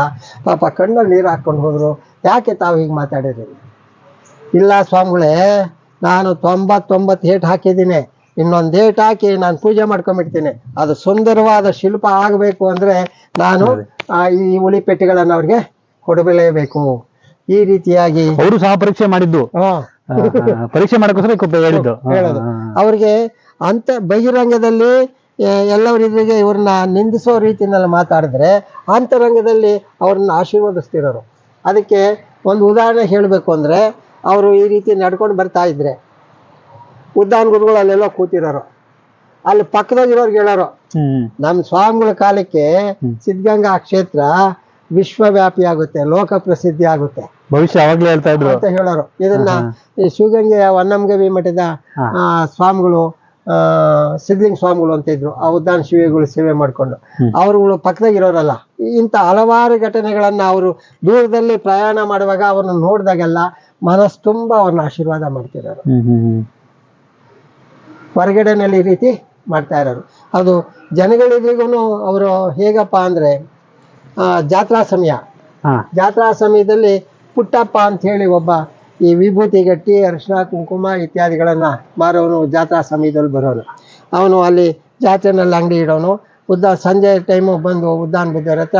ಪಾಪ ಕಣ್ಣಲ್ಲಿ ನೀರು ಹಾಕ್ಕೊಂಡು ಹೋದರು. ಯಾಕೆ ತಾವು ಹೀಗೆ ಮಾತಾಡಿರಿ ಇಲ್ಲ ಸ್ವಾಮಿಗಳೇ ನಾನು ತೊಂಬತ್ತೊಂಬತ್ತು ಏಟ್ ಹಾಕಿದ್ದೀನಿ. ಇನ್ನೊಂದು ಏಟ್ ಹಾಕಿ ನಾನು ಪೂಜೆ ಮಾಡ್ಕೊಂಬಿಡ್ತೀನಿ ಅದು ಸುಂದರವಾದ ಶಿಲ್ಪ ಆಗಬೇಕು ಅಂದ್ರೆ ನಾನು ಈ ಉಳಿ ಪೆಟ್ಟಿಗಳನ್ನು ಅವ್ರಿಗೆ ಕೊಡಬಲೇಬೇಕು. ಈ ರೀತಿಯಾಗಿ ಅವರು ಸಹ ಪರೀಕ್ಷೆ ಮಾಡಿದ್ದು. ಪರೀಕ್ಷೆ ಮಾಡಕ್ಕೋಸ್ಕರ ಈ ಕೊಪ್ಪೆ ಹೇಳಿದ್ದು. ಹೇಳೋದು. ಅವ್ರಿಗೆ ಅಂತ ಬಹಿರಂಗದಲ್ಲಿ ಎಲ್ಲವರಿದ್ರಿಗೆ ಎಲ್ಲವರಿಗೆ ಇವ್ರನ್ನ ನಿಂದಿಸೋ ರೀತಿಯಲ್ಲಿ ಮಾತಾಡಿದ್ರೆ ಅಂತರಂಗದಲ್ಲಿ ಅವ್ರನ್ನ ಆಶೀರ್ವದಿಸ್ತಿರೋರು. ಅದಕ್ಕೆ ಒಂದು ಉದಾಹರಣೆ ಹೇಳಬೇಕು ಅಂದ್ರೆ ಅವರು ಈ ರೀತಿ ನಡ್ಕೊಂಡು ಬರ್ತಾ ಇದ್ರೆ ಉದ್ದಾನ ಗುರುಗಳು ಅಲ್ಲೆಲ್ಲೋ ಕೂತಿರೋರು. ಅಲ್ಲಿ ಪಕ್ಕದಾಗಿರೋರ್ಗೆ ಹೇಳೋರು ನಮ್ಮ ಸ್ವಾಮಿಗಳ ಕಾಲಕ್ಕೆ ಸಿದ್ಧಗಂಗಾ ಕ್ಷೇತ್ರ ವಿಶ್ವವ್ಯಾಪಿ ಆಗುತ್ತೆ ಲೋಕ ಪ್ರಸಿದ್ಧಿ ಆಗುತ್ತೆ. ಭವಿಷ್ಯ ಅವಾಗ್ಲೇ ಹೇಳ್ತಾ ಇದ್ರು. ಅಂತ ಹೇಳೋರು. ಇದನ್ನ ಈ ಶಿವಗಂಗೆಯ ವನ್ನಂಗವಿ ಮಠದ ಆ, ಸ್ವಾಮಿಗಳು ಆ, ಸಿದ್ಧಲಿಂಗ ಸ್ವಾಮಿಗಳು ಅಂತ ಇದ್ರು. ಆ ಉದ್ದಾನ ಶಿವಿಗಳು ಸೇವೆ ಮಾಡಿಕೊಂಡು. ಅವರುಗಳು ಪಕ್ಕದಾಗಿರೋರಲ್ಲ ಇಂಥ ಹಲವಾರು ಘಟನೆಗಳನ್ನ ಅವರು ದೂರದಲ್ಲಿ ಪ್ರಯಾಣ ಮಾಡುವಾಗ ಅವ್ರನ್ನ ನೋಡಿದಾಗೆಲ್ಲ ಮನಸ್ಸು ತುಂಬಾ ಅವ್ರನ್ನ ಆಶೀರ್ವಾದ ಮಾಡ್ತಿರೋರು. ಹೊರಗಡೆನಲ್ಲಿ ಈ ರೀತಿ ಮಾಡ್ತಾ ಇರೋರು. ಅದು ಜನಗಳಿಗೂ ಅವರು ಹೇಗಪ್ಪ ಅಂದ್ರೆ ಆ, ಜಾತ್ರಾ ಸಮಯ. ಜಾತ್ರಾ ಸಮಯದಲ್ಲಿ ಪುಟ್ಟಪ್ಪ ಅಂತ ಹೇಳಿ ಒಬ್ಬ ಈ ವಿಭೂತಿ ಗಟ್ಟಿ ಅರಿಶಿನ ಕುಂಕುಮ ಇತ್ಯಾದಿಗಳನ್ನ ಮಾರೋನು ಜಾತ್ರಾ ಸಮಯದಲ್ಲಿ ಬರೋನು. ಅವನು ಅಲ್ಲಿ ಜಾತ್ರೆನಲ್ಲಿ ಅಂಗಡಿ ಇಡೋನು. ಉದ್ದ ಸಂಜೆ ಟೈಮು ಬಂದು ಉದ್ದಾನ್ ಬಿದ್ದವ್ರ ಹತ್ರ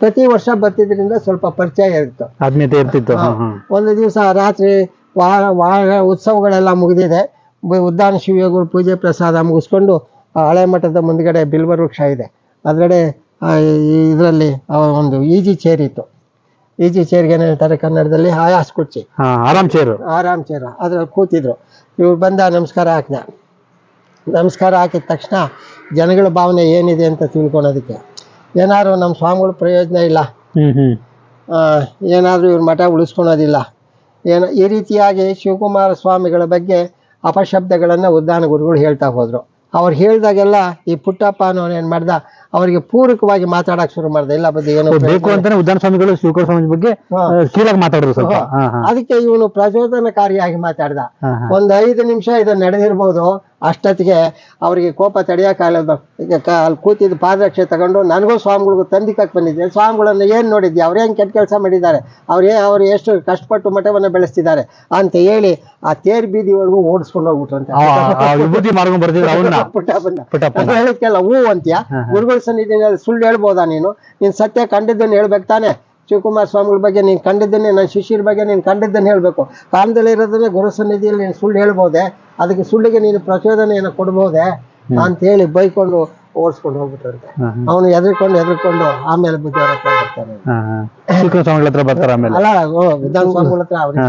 ಪ್ರತಿ ವರ್ಷ ಬರ್ತಿದ್ರಿಂದ ಸ್ವಲ್ಪ ಪರಿಚಯ ಇತ್ತು. ಆತ್ಮೀಯತೆ ಇರ್ತಿತ್ತು. ಒಂದು ದಿವಸ ರಾತ್ರಿ ವಾರ ವಾರ ಉತ್ಸವಗಳೆಲ್ಲ ಮುಗಿದಿದೆ. ಉದ್ದಾನ ಶಿವಯೋಗರು ಪೂಜೆ ಪ್ರಸಾದ ಮುಗಿಸ್ಕೊಂಡು ಹಳೆ ಮಠದ ಮುಂದ್ಗಡೆ ಬಿಲ್ವ ವೃಕ್ಷ ಇದೆ. ಅದರಡೆ ಇದರಲ್ಲಿ ಒಂದು ಈಜಿ ಚೇರ್ ಇತ್ತು ಈಜಿ ಚೇರ್ಗೆ ಏನು ಹೇಳ್ತಾರೆ ಕನ್ನಡದಲ್ಲಿ. ಆಯಾಸ್ ಕುರ್ಚಿ ಹಾ ಆರಾಮ್ ಚೇರು ಆರಾಮ್ ಚೇರ್ ಅದ್ರಲ್ಲಿ ಕೂತಿದ್ರು. ಇವ್ರು ಬಂದ ನಮಸ್ಕಾರ ಹಾಕ್ದ ನಮಸ್ಕಾರ ಹಾಕಿದ ತಕ್ಷಣ ಜನಗಳ ಭಾವನೆ ಏನಿದೆ ಅಂತ ತಿಳ್ಕೊಳೋದಕ್ಕೆ. ಏನಾದ್ರು ನಮ್ಮ ಸ್ವಾಮಿಗಳು ಪ್ರಯೋಜನ ಇಲ್ಲ. ಹ್ಮ್ ಹ್ಮ್. ಏನಾದರೂ ಇವ್ರ ಮಠ ಉಳಿಸ್ಕೊಳೋದಿಲ್ಲ. ಏನ ಈ ರೀತಿಯಾಗಿ ಶಿವಕುಮಾರ ಸ್ವಾಮಿಗಳ ಬಗ್ಗೆ ಅಪಶಬ್ದಗಳನ್ನು ಉದ್ದಾನ ಗುರುಗಳು ಹೇಳ್ತಾ ಹೋದ್ರು. ಅವ್ರು ಹೇಳಿದಾಗೆಲ್ಲ ಈ ಪುಟ್ಟಪ್ಪ ಅನ್ನೋನು ಏನು ಮಾಡ್ದ ಅವರಿಗೆ ಪೂರಕವಾಗಿ ಮಾತಾಡಕ್ ಶುರು ಮಾಡಿದೆ. ಇಲ್ಲ ಬದಿ ಏನು ಬೇಕು ಅಂತಾನೆ ಉದ್ದಾನ ಸ್ವಾಮಿಗಳು ಶಿವಕುಮಾರ ಸ್ವಾಮಿ ಬಗ್ಗೆ ಕೀಳಾಗಿ ಮಾತಾಡಿದ್ರು ಸ್ವಲ್ಪ. ಅದಕ್ಕೆ ಇವನು ಪ್ರಚೋದನಕಾರಿಯಾಗಿ ಮಾತಾಡ್ದ. ಒಂದು ಐದು ನಿಮಿಷ ಇದು ನಡೆದಿರ್ಬೋದು. ಅಷ್ಟೊತ್ತಿಗೆ ಅವರಿಗೆ ಕೋಪ ತಡೆಯೋಕ್ಕಾಗಲ್ಲ ಈಗ ಕ- ಅಲ್ಲಿ ಕೂತಿದ್ದು ಪಾದರಕ್ಷೆ ತಗೊಂಡು ನನಗೂ ಸ್ವಾಮಿಗಳಿಗೂ ತಂದಿಕಕ್ಕೆ ಬಂದಿದ್ದೆ. ಸ್ವಾಮಿಗಳನ್ನು ಏನು ನೋಡಿದ್ದೆ ಅವ್ರೇನು ಕೆಟ್ಟ ಕೆಲಸ ಮಾಡಿದ್ದಾರೆ? ಅವ್ರೇ ಅವ್ರು ಎಷ್ಟು ಕಷ್ಟಪಟ್ಟು ಮಠವನ್ನು ಬೆಳೆಸ್ತಿದ್ದಾರೆ ಅಂತ ಹೇಳಿ ಆ ತೇರ್ ಬೀದಿವರೆಗೂ ಓಡಿಸ್ಕೊಂಡು ಹೋಗ್ಬಿಟ್ರು ಹೇಳಿದ್ಕೆಲ್ಲ ಹೂ ಅಂತ್ಯ? ಗುರುಗಳ ಸನ್ನಿಧಿನಲ್ಲಿ ಸುಳ್ಳು ಹೇಳ್ಬೋದಾ ನೀನು? ನೀನು ಸತ್ಯ ಕಂಡಿದ್ದನ್ನು ಹೇಳ್ಬೇಕು ತಾನೆ. ಶಿವಕುಮಾರ ಸ್ವಾಮಿಗಳ ಬಗ್ಗೆ ನೀನು ಕಂಡಿದ್ದನ್ನೇ ನನ್ನ ಶಿಷ್ಯರ ಬಗ್ಗೆ ನೀನು ಕಂಡಿದ್ದನ್ನು ಹೇಳಬೇಕು. ಕಾಲದಲ್ಲಿ ಇರೋದನ್ನೇ ಗುರು ಸನ್ನಿಧಿಯಲ್ಲಿ ನೀನು ಸುಳ್ಳು ಹೇಳ್ಬೋದೆ ಅದಕ್ಕೆ ಸುಳ್ಳಿಗೆ ನೀನು ಪ್ರಚೋದನೆಯನ್ನು ಕೊಡ್ಬೋದೆ ಅಂತ ಹೇಳಿ ಬೈಕೊಂಡು ಓಡಿಸ್ಕೊಂಡು ಹೋಗ್ಬಿಟ್ರಂತೆ ಅವನು ಎದ್ರಿಕೊಂಡು ಎದ್ರಿಕೊಂಡು ಆಮೇಲೆ ಬುದ್ಧಿ ಹತ್ರ ಬರ್ತಾನೆ ಹಾ ಹಾ ಶಿವಕುಮಾರ ಸ್ವಾಮಿಗಳ ಹತ್ರ ಬರ್ತಾರ ಆಮೇಲೆ? ಅಲ್ಲ ವಿಧಾನ ಸ್ವಾಮಿಗಳ ಹತ್ರ ಅವ್ರಿಗೆ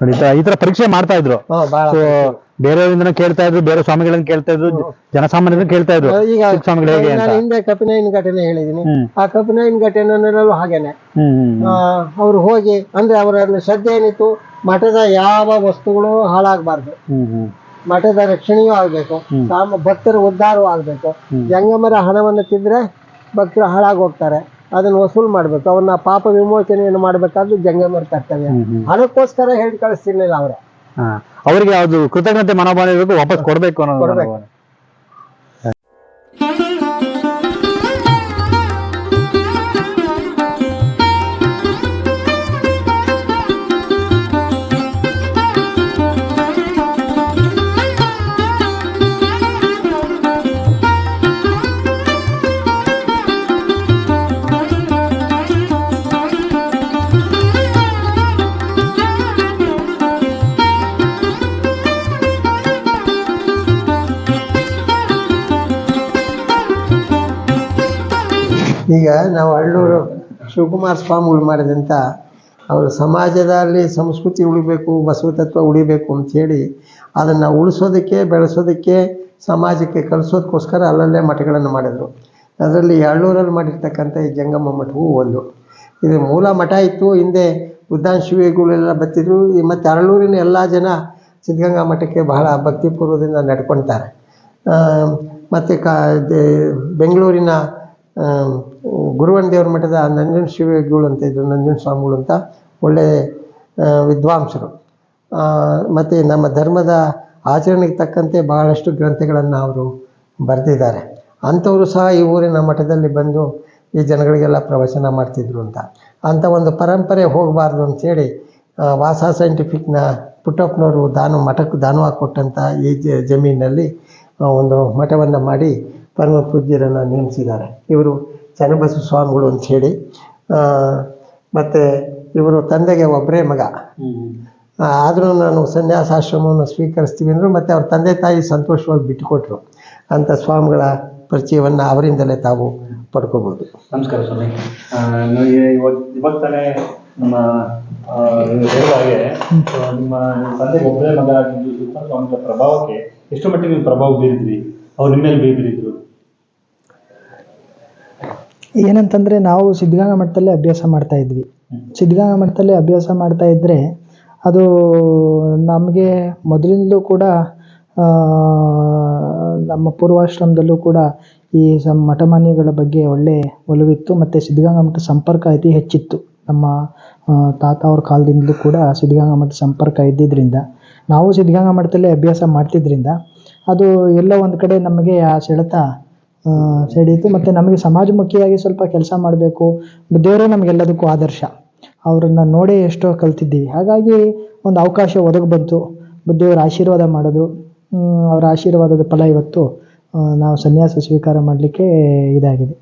ಹಾ ಈ ತರ- ಪರೀಕ್ಷೆ ಮಾಡ್ತಾ ಇದ್ರು. ಸೊ ಬೇರೆಯವರಿಂದನೂ ಕೇಳ್ತಾ ಇದ್ರು ಬೇರೆ ಸ್ವಾಮಿಗಳನ್ನ ಕೇಳ್ತಾ ಇದ್ರು ಜನಸಾಮಾನ್ಯರನ್ನ ಕೇಳ್ತಾ ಇದ್ರು. ಈಗ ಸ್ವಾಮಿಗಳು ಹೇಗೆ ನಾನು ಹಿಂದೆ ಕಪಿನಾಯಿನ ಘಟನೆ ಹೇಳಿದೀನಿ ಆ ಕಪಿನಾಯಿನ ಘಟನೆಯಲ್ಲೂ ಹಾಗೇನೆ. ಅವ್ರು ಹೋಗಿ ಅಂದ್ರೆ ಅವರ ಶ್ರದ್ಧೆ ಏನಿತ್ತು ಮಠದ ಯಾವ ವಸ್ತುಗಳು ಹಾಳಾಗಬಾರ್ದು. ಮಠದ ರಕ್ಷಣೆಯೂ ಆಗ್ಬೇಕು ಭಕ್ತರ ಉದ್ಧಾರವೂ ಆಗ್ಬೇಕು. ಜಂಗಮರ ಹಣವನ್ನು ತಿಂದ್ರೆ ಭಕ್ತರು ಹಾಳಾಗಿ ಹೋಗ್ತಾರೆ ಅದನ್ನು ವಸೂಲ್ ಮಾಡಬೇಕು. ಅವನ್ನ ಪಾಪ ವಿಮೋಚನೆಯನ್ನು ಮಾಡಬೇಕಾದ್ದು ಜಂಗಮರ ಕರ್ತವ್ಯ ಅದಕ್ಕೋಸ್ಕರ ಹೇಳಿ ಕಳಿಸ್ತಿರ್ಲಿಲ್ಲ ಅವ್ರೆ. ಅವರಿಗೆ ಯಾವ್ದು ಕೃತಜ್ಞತೆ ಮನೋಭಾವ ಇರಬೇಕು ವಾಪಸ್ ಕೊಡ್ಬೇಕು ಅನ್ನೋ ಕೊಡ್ಬೇಕು. ನಾವು ಹಳ್ಳೂರು ಶಿವಕುಮಾರ ಸ್ವಾಮಿಗಳು ಮಾಡಿದಂಥ ಅವರು ಸಮಾಜದಲ್ಲಿ ಸಂಸ್ಕೃತಿ ಉಳಿಬೇಕು ಬಸವ ತತ್ವ ಉಳಿಬೇಕು ಅಂಥೇಳಿ ಅದನ್ನು ಉಳಿಸೋದಕ್ಕೆ, ಬೆಳೆಸೋದಕ್ಕೆ, ಸಮಾಜಕ್ಕೆ ಕಲಿಸೋದಕ್ಕೋಸ್ಕರ ಅಲ್ಲಲ್ಲೇ ಮಠಗಳನ್ನು ಮಾಡಿದರು. ಅದರಲ್ಲಿ ಹಳ್ಳೂರಲ್ಲಿ ಮಾಡಿರ್ತಕ್ಕಂಥ ಈ ಜಂಗಮ್ಮ ಮಠವು ಒಂದು. ಇದು ಮೂಲ ಮಠ ಇತ್ತು. ಹಿಂದೆ ಉದ್ದಾನ್ ಶಿವಿಗಳೆಲ್ಲ ಈ ಮತ್ತು ಅರಳೂರಿನ ಎಲ್ಲ ಜನ ಸಿದ್ಧಗಂಗಾ ಮಠಕ್ಕೆ ಬಹಳ ಭಕ್ತಿಪೂರ್ವದಿಂದ ನಡ್ಕೊಳ್ತಾರೆ ಮತ್ತು ಕಾ ಬೆಂಗಳೂರಿನ ಗುರುವನ್ ದೇವ್ರ ಮಠದ ನಂಜನ ಶಿವಗಳು ಅಂತ ಇದ್ರು, ನಂಜನ ಸ್ವಾಮಿಗಳು ಅಂತ, ಒಳ್ಳೆ ವಿದ್ವಾಂಸರು. ಮತ್ತು ನಮ್ಮ ಧರ್ಮದ ಆಚರಣೆಗೆ ತಕ್ಕಂತೆ ಬಹಳಷ್ಟು ಗ್ರಂಥಗಳನ್ನು ಅವರು ಬರೆದಿದ್ದಾರೆ. ಅಂಥವರು ಸಹ ಈ ಊರಿನ ಮಠದಲ್ಲಿ ಬಂದು ಈ ಜನಗಳಿಗೆಲ್ಲ ಪ್ರವಚನ ಮಾಡ್ತಿದ್ರು ಅಂತ. ಅಂಥ ಒಂದು ಪರಂಪರೆ ಹೋಗಬಾರ್ದು ಅಂಥೇಳಿ ವಾಸ ಸೈಂಟಿಫಿಕ್ನ ಪುಟ್ಟಪ್ಪನವರು ದಾನ ಮಠಕ್ಕೆ ದಾನವಾಗಿ ಕೊಟ್ಟಂಥ ಈ ಜಮೀನಲ್ಲಿ ಒಂದು ಮಠವನ್ನು ಮಾಡಿ ಪರಮ ಪೂಜ್ಯರನ್ನು ನೇಮಿಸಿದ್ದಾರೆ. ಇವರು ಚನ್ನಬಸವ ಸ್ವಾಮಿಗಳು ಅಂತ ಹೇಳಿ ಮತ್ತು ಇವರು ತಂದೆಗೆ ಒಬ್ಬರೇ ಮಗ. ಆದರೂ ನಾನು ಸನ್ಯಾಸಾಶ್ರಮವನ್ನು ಸ್ವೀಕರಿಸ್ತೀವಿ ಅಂದರು ಮತ್ತು ಅವ್ರ ತಂದೆ ತಾಯಿ ಸಂತೋಷವಾಗಿ ಬಿಟ್ಟುಕೊಟ್ರು. ಅಂಥ ಸ್ವಾಮಿಗಳ ಪರಿಚಯವನ್ನು ಅವರಿಂದಲೇ ತಾವು ಪಡ್ಕೋಬೋದು. ನಮಸ್ಕಾರ ಸ್ವಾಮಿ. ಇವಾಗ ಇವಾಗ ತಾನೇ ನಮ್ಮ ಹೇಳುವಾಗೆ ಹಾಗೆ ನಿಮ್ಮ ತಂದೆ ಒಬ್ಬರೇ ಮಗ ಆಗಿದ್ದು ಸ್ವಾಮಿಗಳ ಪ್ರಭಾವಕ್ಕೆ ಎಷ್ಟು ಮಟ್ಟಿಗೆ ನೀವು ಪ್ರಭಾವ ಬೀರಿದ್ವಿ ಅವ್ರು ನಿಮ್ಮ ಮೇಲೆ ಬೀರಿದ್ರು. ಏನಂತಂದರೆ ನಾವು ಸಿದ್ಧಗಂಗಾ ಮಠದಲ್ಲೇ ಅಭ್ಯಾಸ ಮಾಡ್ತಾ ಇದ್ವಿ. ಸಿದ್ಧಗಂಗಾ ಮಠದಲ್ಲೇ ಅಭ್ಯಾಸ ಮಾಡ್ತಾ ಇದ್ದರೆ ಅದು ನಮಗೆ ಮೊದಲಿಂದಲೂ ಕೂಡ ನಮ್ಮ ಪೂರ್ವಾಶ್ರಮದಲ್ಲೂ ಕೂಡ ಈ ಸ ಮಠಮಾನ್ಯಗಳ ಬಗ್ಗೆ ಒಳ್ಳೆ ಒಲವಿತ್ತು. ಮತ್ತು ಸಿದ್ಧಗಂಗಾ ಮಠ ಸಂಪರ್ಕ ಅತಿ ಹೆಚ್ಚಿತ್ತು. ನಮ್ಮ ತಾತ ಅವ್ರ ಕಾಲದಿಂದಲೂ ಕೂಡ ಸಿದ್ಧಗಂಗಾ ಮಠ ಸಂಪರ್ಕ ಇದ್ದಿದ್ದರಿಂದ ನಾವು ಸಿದ್ಧಗಂಗಾ ಮಠದಲ್ಲೇ ಅಭ್ಯಾಸ ಮಾಡ್ತಿದ್ದರಿಂದ ಅದು ಎಲ್ಲೋ ಒಂದು ಕಡೆ ನಮಗೆ ಆ ಸೆಳೆತ ಸೆಳೀತು ಮತ್ತು ನಮಗೆ ಸಮಾಜಮುಖಿಯಾಗಿ ಸ್ವಲ್ಪ ಕೆಲಸ ಮಾಡಬೇಕು. ದೇವರೇ ನಮಗೆಲ್ಲದಕ್ಕೂ ಆದರ್ಶ. ಅವರನ್ನು ನೋಡೇ ಎಷ್ಟೋ ಕಲ್ತಿದ್ದೀವಿ. ಹಾಗಾಗಿ ಒಂದು ಅವಕಾಶ ಒದಗಿ ಬಂತು. ಬುದ್ಧಿಯವರ ಆಶೀರ್ವಾದ ಮಾಡೋದು. ಅವರ ಆಶೀರ್ವಾದದ ಫಲ ಇವತ್ತು ನಾವು ಸನ್ಯಾಸ ಸ್ವೀಕಾರ ಮಾಡಲಿಕ್ಕೆ ಇದಾಗಿದೆ.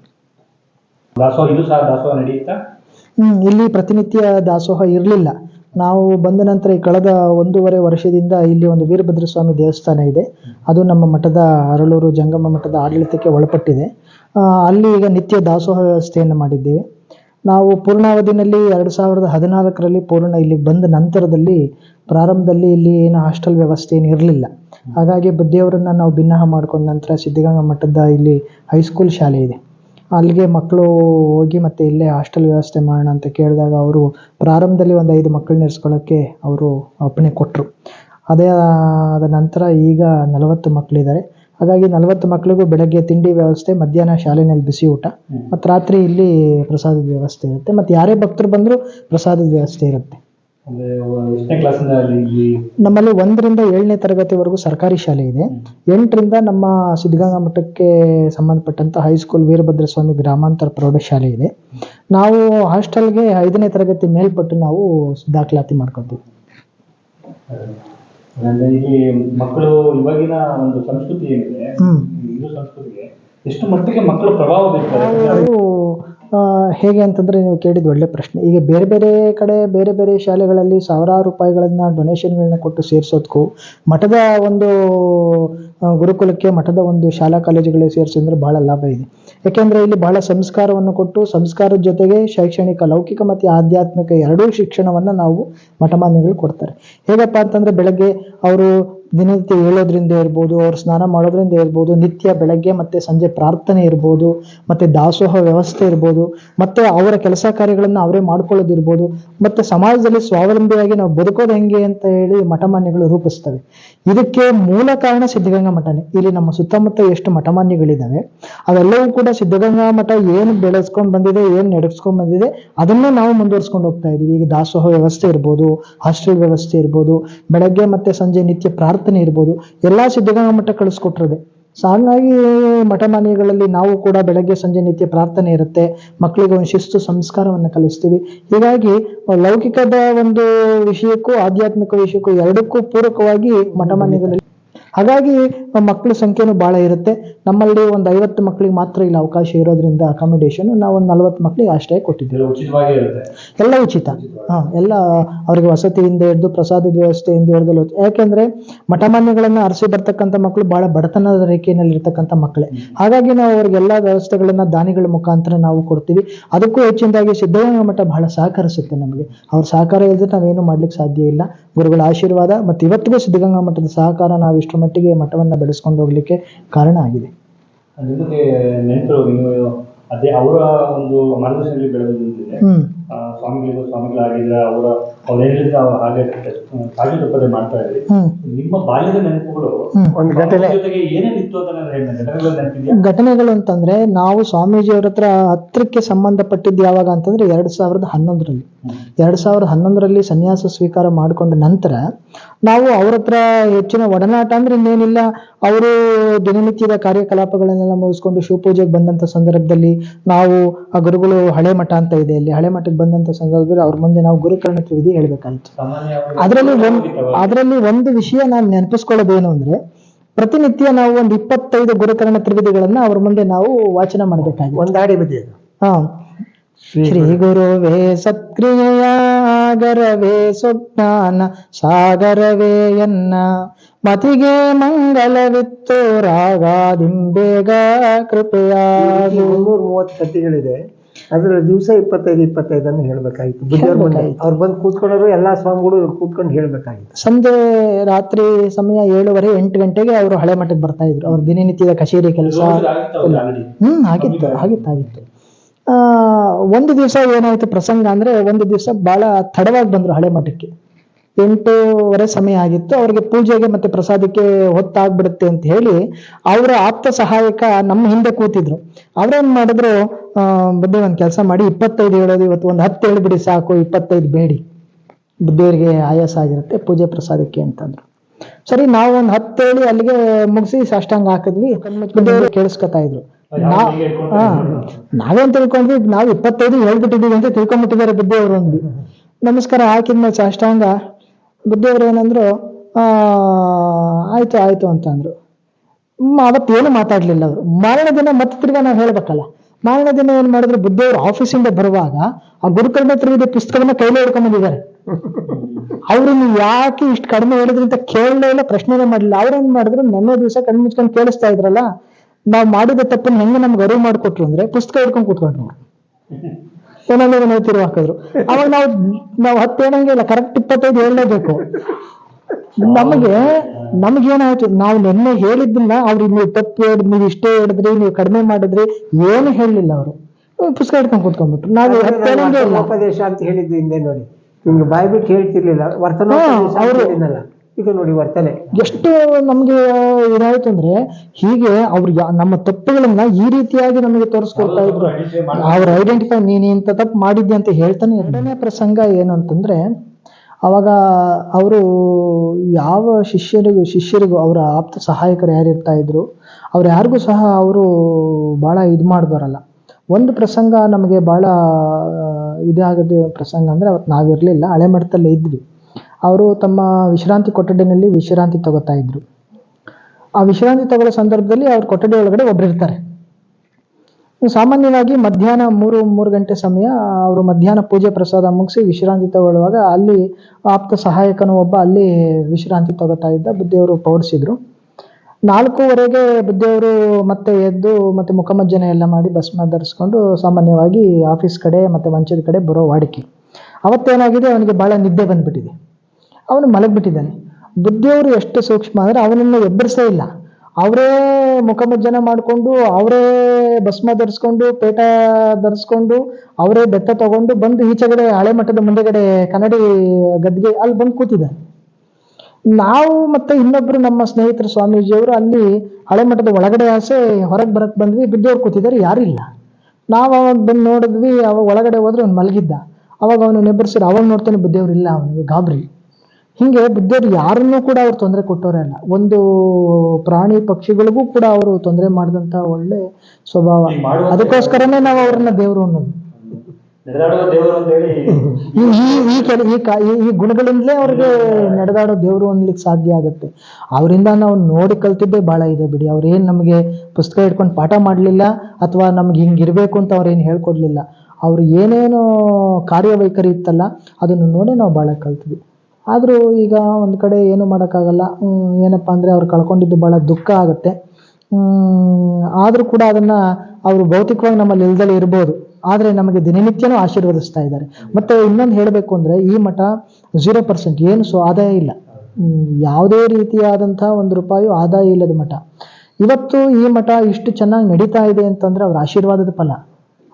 ಹ್ಞೂ ಇಲ್ಲಿ ಪ್ರತಿನಿತ್ಯ ದಾಸೋಹ ಇರಲಿಲ್ಲ. ನಾವು ಬಂದ ನಂತರ ಈ ಕಳೆದ ಒಂದೂವರೆ ವರ್ಷದಿಂದ ಇಲ್ಲಿ ಒಂದು ವೀರಭದ್ರ ಸ್ವಾಮಿ ದೇವಸ್ಥಾನ ಇದೆ. ಅದು ನಮ್ಮ ಮಠದ ಅರಳೂರು ಜಂಗಮ ಮಠದ ಆಡಳಿತಕ್ಕೆ ಒಳಪಟ್ಟಿದೆ. ಅಲ್ಲಿ ಈಗ ನಿತ್ಯ ದಾಸೋಹ ವ್ಯವಸ್ಥೆಯನ್ನು ಮಾಡಿದ್ದೇವೆ. ನಾವು ಪೂರ್ಣಾವಧಿನಲ್ಲಿ ಎರಡು ಸಾವಿರದ ಹದಿನಾಲ್ಕರಲ್ಲಿ ಪೂರ್ಣ ಇಲ್ಲಿಗೆ ಬಂದ ನಂತರದಲ್ಲಿ ಪ್ರಾರಂಭದಲ್ಲಿ ಇಲ್ಲಿ ಏನು ಹಾಸ್ಟೆಲ್ ವ್ಯವಸ್ಥೆ ಏನು ಇರಲಿಲ್ಲ. ಹಾಗಾಗಿ ಬುದ್ಧಿಯವರನ್ನು ನಾವು ಭಿನ್ನಹ ಮಾಡ್ಕೊಂಡ ನಂತರ ಸಿದ್ಧಗಂಗಾ ಮಠದ ಇಲ್ಲಿ ಹೈಸ್ಕೂಲ್ ಶಾಲೆ ಇದೆ. ಅಲ್ಲಿಗೆ ಮಕ್ಕಳು ಹೋಗಿ ಮತ್ತೆ ಇಲ್ಲೇ ಹಾಸ್ಟೆಲ್ ವ್ಯವಸ್ಥೆ ಮಾಡೋಣ ಅಂತ ಕೇಳಿದಾಗ ಅವರು ಪ್ರಾರಂಭದಲ್ಲಿ ಒಂದು ಐದು ಮಕ್ಕಳನ್ನ ಇರಿಸ್ಕೊಳ್ಳೋಕ್ಕೆ ಅವರು ಒಪ್ಪಣೆ ಕೊಟ್ಟರು ಅದೇ ಆದ ನಂತರ ಈಗ ನಲವತ್ತು ಮಕ್ಕಳಿದ್ದಾರೆ. ಹಾಗಾಗಿ ನಲವತ್ತು ಮಕ್ಕಳಿಗೂ ಬೆಳಗ್ಗೆ ತಿಂಡಿ ವ್ಯವಸ್ಥೆ ಮಧ್ಯಾಹ್ನ ಶಾಲೆಯಲ್ಲಿ ಬಿಸಿ ಊಟ ಮತ್ತು ರಾತ್ರಿ ಇಲ್ಲಿ ಪ್ರಸಾದದ ವ್ಯವಸ್ಥೆ ಇರುತ್ತೆ. ಮತ್ತು ಯಾರೇ ಭಕ್ತರು ಬಂದರೂ ಪ್ರಸಾದದ ವ್ಯವಸ್ಥೆ ಇರುತ್ತೆ. ನಮ್ಮಲ್ಲಿ ಒಂದರಿಂದ ಏಳನೇ ತರಗತಿವರೆಗೂ ಸರ್ಕಾರಿ ಶಾಲೆ ಇದೆ. ಎಂಟರಿಂದ ನಮ್ಮ ಸಿದ್ಧಗಂಗಾ ಮಠಕ್ಕೆ ಸಂಬಂಧಪಟ್ಟಂತ ಹೈಸ್ಕೂಲ್ ವೀರಭದ್ರ ಸ್ವಾಮಿ ಗ್ರಾಮಾಂತರ ಪ್ರೌಢಶಾಲೆ ಇದೆ. ನಾವು ಹಾಸ್ಟೆಲ್ಗೆ ಐದನೇ ತರಗತಿ ಮೇಲ್ಪಟ್ಟು ನಾವು ದಾಖಲಾತಿ ಮಾಡ್ಕೊತೀವಿ. ಮಕ್ಕಳು ಇವಾಗಿನ ಒಂದು ಸಂಸ್ಕೃತಿ ಏನಿದೆ. ಹಿಂದೂ ಸಂಸ್ಕೃತಿಗೆ ಎಷ್ಟು ಮಟ್ಟಿಗೆ ಮಕ್ಕಳು ಪ್ರಭಾವ ಬೀರ್ತಾರೆ? ಹೇಗೆ ಅಂತಂದರೆ ನೀವು ಕೇಳಿದ ಒಳ್ಳೆ ಪ್ರಶ್ನೆ. ಈಗ ಬೇರೆ ಬೇರೆ ಕಡೆ, ಬೇರೆ ಬೇರೆ ಶಾಲೆಗಳಲ್ಲಿ ಸಾವಿರಾರು ರೂಪಾಯಿಗಳನ್ನು ಡೊನೇಷನ್ಗಳನ್ನ ಕೊಟ್ಟು ಸೇರಿಸೋದಕ್ಕೂ ಮಠದ ಒಂದು ಗುರುಕುಲಕ್ಕೆ ಮಠದ ಒಂದು ಶಾಲಾ ಕಾಲೇಜುಗಳಿಗೆ ಸೇರಿಸಿದ್ರೆ ಬಹಳ ಲಾಭ ಇದೆ. ಯಾಕೆಂದರೆ ಇಲ್ಲಿ ಭಾಳ ಸಂಸ್ಕಾರವನ್ನು ಕೊಟ್ಟು, ಸಂಸ್ಕಾರದ ಜೊತೆಗೆ ಶೈಕ್ಷಣಿಕ, ಲೌಕಿಕ ಮತ್ತು ಆಧ್ಯಾತ್ಮಿಕ ಎರಡೂ ಶಿಕ್ಷಣವನ್ನು ನಾವು ಮಠಮಾನ್ಯಗಳು ಕೊಡ್ತಾರೆ. ಹೇಗಪ್ಪ ಅಂತಂದರೆ ಬೆಳಗ್ಗೆ ಅವರು ದಿನನಿತ್ಯ ಹೇಳೋದ್ರಿಂದ ಇರ್ಬೋದು, ಅವ್ರು ಸ್ನಾನ ಮಾಡೋದ್ರಿಂದ ಇರ್ಬೋದು, ನಿತ್ಯ ಬೆಳಗ್ಗೆ ಮತ್ತೆ ಸಂಜೆ ಪ್ರಾರ್ಥನೆ ಇರ್ಬೋದು, ಮತ್ತೆ ದಾಸೋಹ ವ್ಯವಸ್ಥೆ ಇರ್ಬೋದು, ಮತ್ತೆ ಅವರ ಕೆಲಸ ಕಾರ್ಯಗಳನ್ನು ಅವರೇ ಮಾಡ್ಕೊಳ್ಳೋದಿರ್ಬೋದು, ಮತ್ತೆ ಸಮಾಜದಲ್ಲಿ ಸ್ವಾವಲಂಬಿಯಾಗಿ ನಾವು ಬದುಕೋದು ಹೆಂಗೆ ಅಂತ ಹೇಳಿ ಮಠಮಾನ್ಯಗಳು ರೂಪಿಸ್ತವೆ. ಇದಕ್ಕೆ ಮೂಲ ಕಾರಣ ಸಿದ್ಧಗಂಗಾ ಮಠನೇ. ಇಲ್ಲಿ ನಮ್ಮ ಸುತ್ತಮುತ್ತ ಎಷ್ಟು ಮಠಮಾನ್ಯಗಳಿದ್ದಾವೆ ಅವೆಲ್ಲವೂ ಕೂಡ ಸಿದ್ಧಗಂಗಾ ಮಠ ಏನು ಬೆಳೆಸ್ಕೊಂಡು ಬಂದಿದೆ, ಏನು ನಡೆಸ್ಕೊಂಡು ಬಂದಿದೆ, ಅದನ್ನೇ ನಾವು ಮುಂದುವರ್ಸ್ಕೊಂಡು ಹೋಗ್ತಾ ಇದ್ದೀವಿ ಈಗ ದಾಸೋಹ ವ್ಯವಸ್ಥೆ ಇರ್ಬೋದು, ಹಾಸ್ಟೆಲ್ ವ್ಯವಸ್ಥೆ ಇರ್ಬೋದು, ಬೆಳಗ್ಗೆ ಮತ್ತೆ ಸಂಜೆ ನಿತ್ಯ ಪ್ರಾರ್ಥನೆ ಇರ್ಬೋದು. ಎಲ್ಲ ಸಿದ್ಧಗಂಗಾ ಮಠ ಕಳಿಸ್ಕೊಟ್ಟಿರೋದೆ ಸೊ ಹಂಗಾಗಿ ಮಠ ಮನೆಗಳಲ್ಲಿ ನಾವು ಕೂಡ ಬೆಳಗ್ಗೆ ಸಂಜೆ ನಿತ್ಯ ಪ್ರಾರ್ಥನೆ ಇರುತ್ತೆ. ಮಕ್ಕಳಿಗೆ ಒಂದು ಶಿಸ್ತು, ಸಂಸ್ಕಾರವನ್ನು ಕಲಿಸ್ತೀವಿ. ಹೀಗಾಗಿ ಲೌಕಿಕದ ಒಂದು ವಿಷಯಕ್ಕೂ, ಆಧ್ಯಾತ್ಮಿಕ ವಿಷಯಕ್ಕೂ ಎರಡಕ್ಕೂ ಪೂರಕವಾಗಿ ಮಠಮಾನ್ಯಗಳಲ್ಲಿ ಹಾಗಾಗಿ ಮಕ್ಕಳ ಸಂಖ್ಯೆನೂ ಭಾಳ ಇರುತ್ತೆ. ನಮ್ಮಲ್ಲಿ ಒಂದು ಐವತ್ತು ಮಕ್ಕಳಿಗೆ ಮಾತ್ರ ಇಲ್ಲಿ ಅವಕಾಶ ಇರೋದ್ರಿಂದ ಅಕಾಮಿಡೇಷನ್ ನಾವು ಒಂದು ನಲ್ವತ್ತು ಮಕ್ಕಳಿಗೆ ಅಷ್ಟೇ ಕೊಟ್ಟಿದ್ದೀವಿ. ಎಲ್ಲ ಉಚಿತ. ಹಾಂ ಎಲ್ಲ ಅವರಿಗೆ ವಸತಿಯಿಂದ ಹಿಡಿದು ಪ್ರಸಾದದ ವ್ಯವಸ್ಥೆಯಿಂದ ಹಿಡಿದು ಯಾಕೆಂದ್ರೆ ಮಠಮಾನ್ಯಗಳನ್ನು ಅರಸಿ ಬರ್ತಕ್ಕಂಥ ಮಕ್ಕಳು ಬಹಳ ಬಡತನದ ರೇಖೆಯಲ್ಲಿ ಇರ್ತಕ್ಕಂಥ ಮಕ್ಕಳೇ. ಹಾಗಾಗಿ ನಾವು ಅವ್ರಿಗೆಲ್ಲ ವ್ಯವಸ್ಥೆಗಳನ್ನ ದಾನಿಗಳ ಮುಖಾಂತರ ನಾವು ಕೊಡ್ತೀವಿ. ಅದಕ್ಕೂ ಹೆಚ್ಚಿನದಾಗಿ ಸಿದ್ಧಗಂಗಾ ಮಠ ಬಹಳ ಸಹಕರಿಸುತ್ತೆ ನಮಗೆ. ಅವ್ರ ಸಹಕಾರ ಇಲ್ಲದೆ ನಾವೇನು ಮಾಡ್ಲಿಕ್ಕೆ ಸಾಧ್ಯ ಇಲ್ಲ. ಗುರುಗಳ ಆಶೀರ್ವಾದ ಮತ್ತು ಇವತ್ತಿಗೂ ಸಿದ್ಧಗಂಗಾ ಮಠದ ಸಹಕಾರ ನಾವು ಮಟ್ಟಿಗೆ ಮಠವನ್ನು ಬೆಳೆಸ್ಕೊಂಡು ಹೋಗ್ಲಿಕ್ಕೆ ಕಾರಣ ಆಗಿದೆ. ನೀವು ಅದೇ ಅವರ ಒಂದು ಮಾರ್ಗದರ್ಶನದಲ್ಲಿ ಬೆಳೆದಿದೆ ಹ್ಮ್. ಸ್ವಾಮಿಗಳಿಗೂ ಸ್ವಾಮಿಗಳಾಗಿದ್ರೆ ಅವರ ಅವ್ರು ಹೇಳಿದ್ರೆ ಅವ್ರು ಹಾಗೆ ಸಾಗಿ ಮಾಡ್ತಾ ಇದ್ರಿ. ನಿಮ್ಮ ಬಾಲ್ಯದ ನೆನಪುಗಳು ಒಂದು ಘಟನೆ. ಸ್ವಾಮಿ ಜೊತೆಗೆ ಏನೇನಿತ್ತು ಅಂತ ನಾನು ಹೇಳಿದೆ ಘಟನೆಗಳು ಅಂತಂದ್ರೆ ನಾವು ಸ್ವಾಮೀಜಿಯವ್ರ ಹತ್ರ ಹತ್ರಕ್ಕೆ ಸಂಬಂಧಪಟ್ಟಿದ್ದು ಯಾವಾಗ ಅಂತಂದ್ರೆ ಎರಡ್ ಸಾವಿರದ ಹನ್ನೊಂದರಲ್ಲಿ. ಎರಡ್ ಸಾವಿರದ ಹನ್ನೊಂದರಲ್ಲಿ ಸನ್ಯಾಸ ಸ್ವೀಕಾರ ಮಾಡಿಕೊಂಡ ನಂತರ ನಾವು ಅವ್ರ ಹತ್ರ ಹೆಚ್ಚಿನ ಒಡನಾಟ ಅಂದ್ರೆ ಇನ್ನೇನಿಲ್ಲ. ಅವರು ದಿನನಿತ್ಯದ ಕಾರ್ಯಕಲಾಪಗಳನ್ನೆಲ್ಲ ಮುಗಿಸ್ಕೊಂಡು ಶಿವಪೂಜೆಗೆ ಬಂದಂತ ಸಂದರ್ಭದಲ್ಲಿ ನಾವು ಆ ಗುರುಗಳು ಹಳೆ ಮಠ ಅಂತ ಇದೆ. ಇಲ್ಲಿ ಹಳೆ ಮಠಕ್ಕೆ ಬಂದಂತ ಸಂದರ್ಭದಲ್ಲಿ ಅವ್ರ ಮುಂದೆ ನಾವು ಗುರುಕರಣ ತ್ರಿವಿಧಿ ಸಾಮಾನ್ಯವಾಗಿ ಅದರಲ್ಲಿ ಒಂದು ಅದರಲ್ಲಿ ಒಂದು ವಿಷಯ ನಾನು ನೆನಪಿಸ್ಕೊಳ್ಳೋದೇನು ಅಂದ್ರೆ ಪ್ರತಿನಿತ್ಯ ನಾವು ಒಂದು ಇಪ್ಪತ್ತೈದು ಗುರುಕರಣ ತ್ರಿವಿಧಿಗಳನ್ನ ಅವ್ರ ಮುಂದೆ ನಾವು ವಾಚನ ಮಾಡಬೇಕಾಗಿದೆ ಒಂದು ಹಾಡಿ ಬಿದ್ದೆ ಹಾ. ಶ್ರೀ ಗುರುವೇ ಸತ್ಕ್ರಿಯೆಯ ಸಾಗರವೇ ಸುಜ್ಞಾನ ಸಾಗರವೇ ಎನ್ನ. ಮತಿಗೆ ಮಂಗಲವಿತ್ತು ರಾಗಾದಿಂಬೇಗ ಕೃಪೆಯ ಮುನ್ನೂರ ಮೂವತ್ತು ಕತ್ತಿಗಳಿದೆ ಅದ್ರಲ್ಲಿ ದಿವಸ ಇಪ್ಪತ್ತೈದು ಇಪ್ಪತ್ತೈದನ್ನು ಹೇಳ್ಬೇಕಾಗಿತ್ತು ಬುದ್ಧಿಯವ್ರ ಅವ್ರು ಬಂದು ಕೂತ್ಕೊಂಡರು ಎಲ್ಲಾ ಸ್ವಾಮಿಗಳು ಇವ್ರು ಕೂತ್ಕೊಂಡು ಹೇಳ್ಬೇಕಾಗಿತ್ತು ಸಂಜೆ ರಾತ್ರಿ ಸಮಯ ಏಳುವರೆ ಎಂಟು ಗಂಟೆಗೆ ಅವರು ಹಳೆ ಮಠಕ್ಕೆ ಬರ್ತಾ ಇದ್ರು. ಅವ್ರ ದಿನನಿತ್ಯದ ಕಚೇರಿ ಕೆಲಸ. ಹ್ಮ್ ಆಗಿತ್ತು ಆಗಿತ್ತು ಆಗಿತ್ತು. ಆ, ಒಂದು ದಿವಸ ಏನಾಯ್ತು ಪ್ರಸಂಗ ಅಂದ್ರೆ ಒಂದು ದಿವಸ ಬಹಳ ತಡವಾಗಿ ಬಂದ್ರು ಹಳೆ ಮಠಕ್ಕೆ. ಎಂಟೂವರೆ ಸಮಯ ಆಗಿತ್ತು. ಅವ್ರಿಗೆ ಪೂಜೆಗೆ ಮತ್ತೆ ಪ್ರಸಾದಕ್ಕೆ ಹೊತ್ತಾಗ್ಬಿಡುತ್ತೆ ಅಂತ ಹೇಳಿ ಅವರ ಆಪ್ತ ಸಹಾಯಕ ನಮ್ಮ ಹಿಂದೆ ಕೂತಿದ್ರು. ಅವ್ರೇನ್ ಮಾಡಿದ್ರು ಆ, ಬುದ್ಧಿ ಒಂದು ಕೆಲಸ ಮಾಡಿ ಇಪ್ಪತ್ತೈದು ಹೇಳೋದು ಇವತ್ತು ಒಂದು ಹತ್ತು ಹೇಳ್ಬಿಡಿ ಸಾಕು ಇಪ್ಪತ್ತೈದು ಬೇಡಿ. ಬುದ್ಧಿಯವರಿಗೆ ಆಯಾಸ ಆಗಿರುತ್ತೆ ಪೂಜೆ ಪ್ರಸಾದಕ್ಕೆ ಅಂತಂದ್ರು. ಸರಿ ನಾವು ಒಂದು ಹತ್ತು ಹೇಳಿ ಅಲ್ಲಿಗೆ ಮುಗಿಸಿ ಸಾಷ್ಟಾಂಗ ಹಾಕಿದ್ವಿ. ಬುದ್ಧಿಯವರು ಕೇಳಿಸ್ಕೊತಾ ಇದ್ರು. ಹಾ ನಾವೇನ್ ತಿಳ್ಕೊಂಡ್ವಿ ನಾವು ಇಪ್ಪತ್ತೈದು ಹೇಳ್ಬಿಟ್ಟಿದೀವಿ ಅಂತ ತಿಳ್ಕೊಂಡ್ಬಿಟ್ಟಿದ್ದಾರೆ ಬುದ್ಧಿಯವರು ಅಂದ್ವಿ. ನಮಸ್ಕಾರ ಹಾಕಿದ್ಮೇಲೆ ಸಾಷ್ಟಾಂಗ. ಬುದ್ಧಿಯವರು ಏನಂದ್ರು ಆಯ್ತು ಆಯ್ತು ಅಂತಂದ್ರು. ಅಂದ್ರು ಅವತ್ತು ಏನು ಮಾತಾಡ್ಲಿಲ್ಲ ಅವರು. ಮಾರಣ ದಿನ ಮತ್ತೆ ತಿರ್ಗಾ ನಾವು ಹೇಳ್ಬೇಕಲ್ಲ. ಮಾರಣ ದಿನ ಏನ್ ಮಾಡಿದ್ರು ಬುದ್ಧಿಯವರು ಆಫೀಸಿಂದ ಬರುವಾಗ ಆ ಗುರುಕರ್ಣ ತಿರುಗಿದ ಪುಸ್ತಕವನ್ನ ಕೈಲೇ ಹಿಡ್ಕೊಂಡ್ಬಂದಿದ್ದಾರೆ ಅವ್ರು ಅವ್ರನ್ನ ಯಾಕೆ ಇಷ್ಟು ಕಡಿಮೆ ಹೇಳಿದ್ರು ಅಂತ ಕೇಳಲೇ ಇಲ್ಲ, ಪ್ರಶ್ನೆನೇ ಮಾಡಲಿಲ್ಲ. ಅವ್ರೇನ್ ಮಾಡಿದ್ರು, ನೆನ್ನೆ ದಿವಸ ಕಣ್ಣು ಮುಚ್ಕೊಂಡು ಕೇಳಿಸ್ತಾ ಇದ್ರಲ್ಲ, ನಾವು ಮಾಡಿದ ತಪ್ಪನ್ನ ಹೆಂಗೆ ನಮ್ಗೆ ಅರಿವು ಮಾಡಿಕೊಟ್ರು ಅಂದ್ರೆ ಪುಸ್ತಕ ಹಿಡ್ಕೊಂಡು ಕೂತ್ಕೊಂಡ್ರು ಏನಾದ್ರು ನಾವು ತಿರುವು ಹಾಕಿದ್ರು. ಅವಾಗ ನಾವು ನಾವು ಹತ್ತು ಏನಂಗಿಲ್ಲ ಕರೆಕ್ಟ್ ಇಪ್ಪತ್ತೈದು ಹೇಳಲೇಬೇಕು. ನಮಗೆ ನಮಗೇನಾಯ್ತು ನಾವು ನಿನ್ನೆ ಹೇಳಿದ್ದನ್ನ ಅವ್ರು ನೀವು ತಪ್ಪು ಹೇಳಿದ್ ನೀವು ಇಷ್ಟೇ ಹೇಳಿದ್ರಿ ನೀವು ಕಡಿಮೆ ಮಾಡಿದ್ರಿ ಏನು ಹೇಳಲಿಲ್ಲ ಅವರು. ಪುಸ್ತಕ ಹಿಡ್ಕೊಂಡು ಕೂತ್ಕೊಂಡ್ಬಿಟ್ರು. ನಾವು ಹತ್ತು ಇಲ್ಲ. ಉಪದೇಶ ಅಂತ ಹೇಳಿದ್ವಿ ಹಿಂದೆ ನೋಡಿ. ಹಿಂಗೆ ಬಾಯ್ಬಿಟ್ಟು ಹೇಳ್ತಿರ್ಲಿಲ್ಲ. ವರ್ತನ ಅವರು. ಈಗ ನೋಡಿ ವರ್ತನೆ. ಎಷ್ಟು ನಮ್ಗೆ ಇದಾಯ್ತು ಅಂದ್ರೆ ಹೀಗೆ ಅವ್ರು ನಮ್ಮ ತಪ್ಪುಗಳನ್ನ ಈ ರೀತಿಯಾಗಿ ನಮಗೆ ತೋರಿಸ್ಕೊಡ್ತಾ ಇದ್ರು. ಅವ್ರ ಐಡೆಂಟಿಫೈ ನೀನ್ ಇಂತ ತಪ್ಪು ಮಾಡಿದ್ದೆ ಅಂತ ಹೇಳ್ತಾನೆ ಎರಡನೇ ಪ್ರಸಂಗ ಏನು ಅಂತಂದ್ರೆ ಅವಾಗ ಅವರು ಯಾವ ಶಿಷ್ಯರಿಗೂ ಶಿಷ್ಯರಿಗೂ ಅವರ ಆಪ್ತ ಸಹಾಯಕರು ಯಾರು ಇರ್ತಾ ಇದ್ರು ಅವ್ರು ಯಾರಿಗೂ ಸಹ ಅವರು ಬಹಳ ಇದು ಮಾಡಿದವರಲ್ಲ ಒಂದು ಪ್ರಸಂಗ ನಮಗೆ ಬಹಳ ಇದಾಗದ ಪ್ರಸಂಗ ಅಂದ್ರೆ ಅವತ್ತು ನಾವಿರಲಿಲ್ಲ ಹಳೆ ಮಠದಲ್ಲೇ ಇದ್ವಿ. ಅವರು ತಮ್ಮ ವಿಶ್ರಾಂತಿ ಕೊಠಡಿನಲ್ಲಿ ವಿಶ್ರಾಂತಿ ತಗೋತಾ ಇದ್ರು. ಆ ವಿಶ್ರಾಂತಿ ತಗೊಳ್ಳೋ ಸಂದರ್ಭದಲ್ಲಿ ಅವ್ರ ಕೊಠಡಿ ಒಳಗಡೆ ಒಬ್ಬರಿರ್ತಾರೆ ಸಾಮಾನ್ಯವಾಗಿ ಮಧ್ಯಾಹ್ನ ಮೂರು ಮೂರು ಗಂಟೆ ಸಮಯ ಅವರು ಮಧ್ಯಾಹ್ನ ಪೂಜೆ ಪ್ರಸಾದ ಮುಗಿಸಿ ವಿಶ್ರಾಂತಿ ತಗೊಳ್ಳುವಾಗ ಅಲ್ಲಿ ಆಪ್ತ ಸಹಾಯಕನು ಒಬ್ಬ ಅಲ್ಲಿ ವಿಶ್ರಾಂತಿ ತಗೋತಾ ಇದ್ದ ಬುದ್ಧಿಯವರು ಪೌಡಿಸಿದ್ರು. ನಾಲ್ಕೂವರೆಗೆ ಬುದ್ಧಿಯವರು ಮತ್ತೆ ಎದ್ದು ಮತ್ತೆ ಮುಖಮಜ್ಜನೆ ಎಲ್ಲ ಮಾಡಿ ಭಸ್ಮ ಧರಿಸ್ಕೊಂಡು ಸಾಮಾನ್ಯವಾಗಿ ಆಫೀಸ್ ಕಡೆ ಮತ್ತೆ ಮಂಚದ ಕಡೆ ಬರೋ ವಾಡಿಕೆ. ಅವತ್ತೇನಾಗಿದೆ? ಅವನಿಗೆ ಬಹಳ ನಿದ್ದೆ ಬಂದ್ಬಿಟ್ಟಿದೆ. ಅವನು ಮಲಗಿಬಿಟ್ಟಿದ್ದಾನೆ. ಬುದ್ಧಿಯವರು ಎಷ್ಟು ಸೂಕ್ಷ್ಮ ಅಂದರೆ ಅವನನ್ನು ಎಬ್ಬರಿಸೇ ಇಲ್ಲ. ಅವರೇ ಮುಖಮಜ್ಜನ ಮಾಡಿಕೊಂಡು, ಅವರೇ ಭಸ್ಮ ಧರಿಸ್ಕೊಂಡು, ಪೇಟ ಧರಿಸ್ಕೊಂಡು, ಅವರೇ ಬೆತ್ತ ತಗೊಂಡು ಬಂದು ಈಚೆಗಡೆ ಹಳೆ ಮಠದ ಮುಂದೆಗಡೆ ಕನ್ನಡಿ ಗದ್ದಿಗೆ ಅಲ್ಲಿ ಬಂದು ಕೂತಿದ್ದಾರೆ. ನಾವು ಮತ್ತೆ ಇನ್ನೊಬ್ರು ನಮ್ಮ ಸ್ನೇಹಿತರು ಸ್ವಾಮೀಜಿಯವರು ಅಲ್ಲಿ ಹಳೆ ಮಠದ ಒಳಗಡೆ ಆಸೆ ಹೊರಗೆ ಬರಕ್ ಬಂದ್ವಿ ಬಿದ್ದವ್ರು ಕೂತಿದ್ದಾರೆ ಯಾರಿಲ್ಲ ನಾವು ಅವಾಗ ಬಂದು ನೋಡಿದ್ವಿ, ಅವಾಗ ಒಳಗಡೆ ಹೋದ್ರೆ ಅವ್ನು ಮಲಗಿದ್ದ. ಅವಾಗ ಅವನು ನೆಬ್ಬರಿಸಿರು ಅವಾಗ ನೋಡ್ತಾನೆ ಬುದ್ಧಿಯವ್ರು ಇಲ್ಲ, ಅವನಿಗೆ ಗಾಬರಿ. ಹಿಂಗೆ ಬುದ್ಧರು ಯಾರನ್ನೂ ಕೂಡ ಅವ್ರು ತೊಂದರೆ ಕೊಟ್ಟವರೇ ಅಲ್ಲ. ಒಂದು ಪ್ರಾಣಿ ಪಕ್ಷಿಗಳಿಗೂ ಕೂಡ ಅವರು ತೊಂದರೆ ಮಾಡಿದಂತ ಒಳ್ಳೆ ಸ್ವಭಾವ. ಅದಕ್ಕೋಸ್ಕರನೇ ನಾವು ಅವ್ರನ್ನ ದೇವರು ಅನ್ನೋದು. ಈ ಕೆಲ ಗುಣಗಳಿಂದಲೇ ಅವ್ರಿಗೆ ನಡೆದಾಡೋ ದೇವರು ಅನ್ಲಿಕ್ಕೆ ಸಾಧ್ಯ ಆಗುತ್ತೆ. ಅವರಿಂದ ನಾವು ನೋಡಿ ಕಲ್ತಿದ್ದೇ ಬಹಳ ಇದೆ ಬಿಡಿ. ಅವ್ರೇನ್ ನಮಗೆ ಪುಸ್ತಕ ಇಟ್ಕೊಂಡು ಪಾಠ ಮಾಡಲಿಲ್ಲ ಅಥವಾ ನಮ್ಗೆ ಹಿಂಗಿರ್ಬೇಕು ಅಂತ ಅವ್ರೇನು ಹೇಳ್ಕೊಡ್ಲಿಲ್ಲ. ಅವ್ರು ಏನೇನು ಕಾರ್ಯವೈಖರಿ ಇತ್ತಲ್ಲ ಅದನ್ನು ನೋಡಿ ನಾವು ಭಾಳ ಕಲ್ತ್ವಿ ಆದರೂ ಈಗ ಒಂದು ಕಡೆ ಏನು ಮಾಡೋಕ್ಕಾಗಲ್ಲ. ಏನಪ್ಪ ಅಂದರೆ ಅವ್ರು ಕಳ್ಕೊಂಡಿದ್ದು ಭಾಳ ದುಃಖ ಆಗುತ್ತೆ. ಆದರೂ ಕೂಡ ಅದನ್ನು ಅವರು ಭೌತಿಕವಾಗಿ ನಮ್ಮಲ್ಲಿ ಇಲ್ದಲೇ ಇರ್ಬೋದು. ಆದರೆ ನಮಗೆ ದಿನನಿತ್ಯನೂ ಆಶೀರ್ವದಿಸ್ತಾ ಇದ್ದಾರೆ. ಮತ್ತು ಇನ್ನೊಂದು ಹೇಳಬೇಕು ಅಂದರೆ ಈ ಮಠ ಝೀರೋ ಪರ್ಸೆಂಟ್ ಏನು ಸೊ ಆದಾಯ ಇಲ್ಲ. ಯಾವುದೇ ರೀತಿಯಾದಂಥ ಒಂದು ರೂಪಾಯಿ ಆದಾಯ ಇಲ್ಲದ ಮಠ. ಇವತ್ತು ಈ ಮಠ ಇಷ್ಟು ಚೆನ್ನಾಗಿ ನಡೀತಾ ಇದೆ ಅಂತಂದರೆ ಅವ್ರ ಆಶೀರ್ವಾದದ ಫಲ.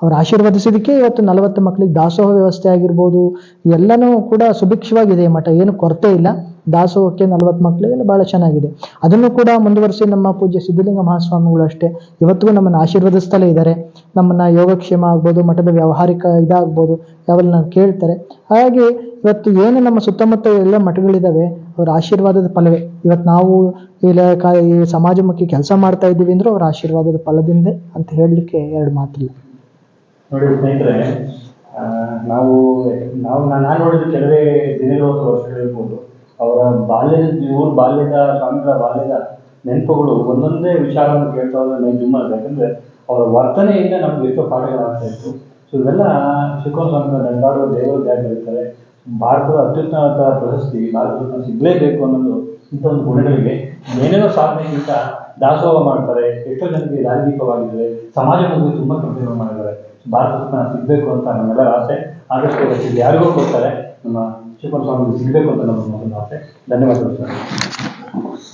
ಅವ್ರು ಆಶೀರ್ವದಿಸಿದಕ್ಕೆ ಇವತ್ತು ನಲವತ್ತು ಮಕ್ಕಳಿಗೆ ದಾಸೋಹ ವ್ಯವಸ್ಥೆ ಆಗಿರ್ಬೋದು ಎಲ್ಲನೂ ಕೂಡ ಸುಭಿಕ್ಷವಾಗಿದೆ ಮಠ. ಏನು ಕೊರತೆ ಇಲ್ಲ. ದಾಸೋಹಕ್ಕೆ ನಲವತ್ತು ಮಕ್ಕಳಿಗೆಲ್ಲ ಭಾಳ ಚೆನ್ನಾಗಿದೆ. ಅದನ್ನು ಕೂಡ ಮುಂದುವರಿಸಿ ನಮ್ಮ ಪೂಜ್ಯ ಸಿದ್ಧಲಿಂಗ ಮಹಾಸ್ವಾಮಿಗಳು ಅಷ್ಟೇ. ಇವತ್ತಿಗೂ ನಮ್ಮನ್ನು ಆಶೀರ್ವದಿಸ್ತಲೇ ಇದ್ದಾರೆ. ನಮ್ಮನ್ನ ಯೋಗಕ್ಷೇಮ ಆಗ್ಬೋದು, ಮಠದ ವ್ಯಾವಹಾರಿಕ ಇದಾಗ್ಬೋದು, ಯಾವೆಲ್ಲ ಕೇಳ್ತಾರೆ. ಹಾಗಾಗಿ ಇವತ್ತು ಏನು ನಮ್ಮ ಸುತ್ತಮುತ್ತ ಎಲ್ಲ ಮಠಗಳಿದ್ದಾವೆ, ಅವರ ಆಶೀರ್ವಾದದ ಫಲವೇ. ಇವತ್ತು ನಾವು ಇಲ್ಲ ಈ ಸಮಾಜಮುಖಿ ಕೆಲಸ ಮಾಡ್ತಾ ಇದ್ದೀವಿ ಅಂದ್ರೆ ಅವರ ಆಶೀರ್ವಾದದ ಫಲದಿಂದ ಅಂತ ಹೇಳಲಿಕ್ಕೆ ಎರಡು ಮಾತಿಲ್ಲ. ನೋಡಿ ಸ್ನೇಹಿತರೆ ನಾವು ನಾವು ನಾನು ನೋಡಿದ ಕೆಲವೇ ದಿನಗಳು ಅಥವಾ ವರ್ಷಗಳಿರ್ಬೋದು ಅವರ ಬಾಲ್ಯದ ಇವ್ರ ಬಾಲ್ಯದ, ಸ್ವಾಮಿಗಳ ಬಾಲ್ಯದ ನೆನಪುಗಳು ಒಂದೊಂದೇ ವಿಚಾರವನ್ನು ಕೇಳ್ತಾ ಹೋದ್ರೆ ನನಗೆ ತುಂಬ ಯಾಕಂದ್ರೆ ಅವರ ವರ್ತನೆಯಿಂದ ನಮ್ಗೆ ಎಷ್ಟೋ ಪಾಠಗಳಾಗ್ತಾ ಇತ್ತು. ಸೊ ಇವೆಲ್ಲ ಸ್ವಾಮಿಗಳ ನಡೆದಾಡುವ ದೇವರು ಜಾಗಿರುತ್ತಾರೆ ಭಾರತದ ಅತ್ಯುತ್ತಮವಾದ ಪ್ರಶಸ್ತಿ ಭಾರತದ ಸಿಗಲೇಬೇಕು ಅನ್ನೋದು ಇಂಥ ಒಂದು ಗುಣಗಳಿಗೆ ಏನೇನೋ ಸಾಧನೆಗಿಂತ ದಾಸೋಹ ಮಾಡ್ತಾರೆ. ಎಷ್ಟೋ ಜನರಿಗೆ ಸಮಾಜ ಮುಂದೆ ತುಂಬಾ ಕೆಲಸಗಳು ಮಾಡಿದ್ದಾರೆ. ಭಾರತ ರತ್ನ ಸಿಗಬೇಕು ಅಂತ ನಮ್ಮೆಲ್ಲರ ಆಸೆ. ಆದಷ್ಟು ಇವತ್ತು ಯಾರಿಗೂ ಕೊಡ್ತಾರೆ. ನಮ್ಮ ಶಿವಕುಮಾರ ಸ್ವಾಮಿ ಸಿಗಬೇಕು ಅಂತ ನಮ್ಮ ಆಸೆ. ಧನ್ಯವಾದಗಳು ಸರ್.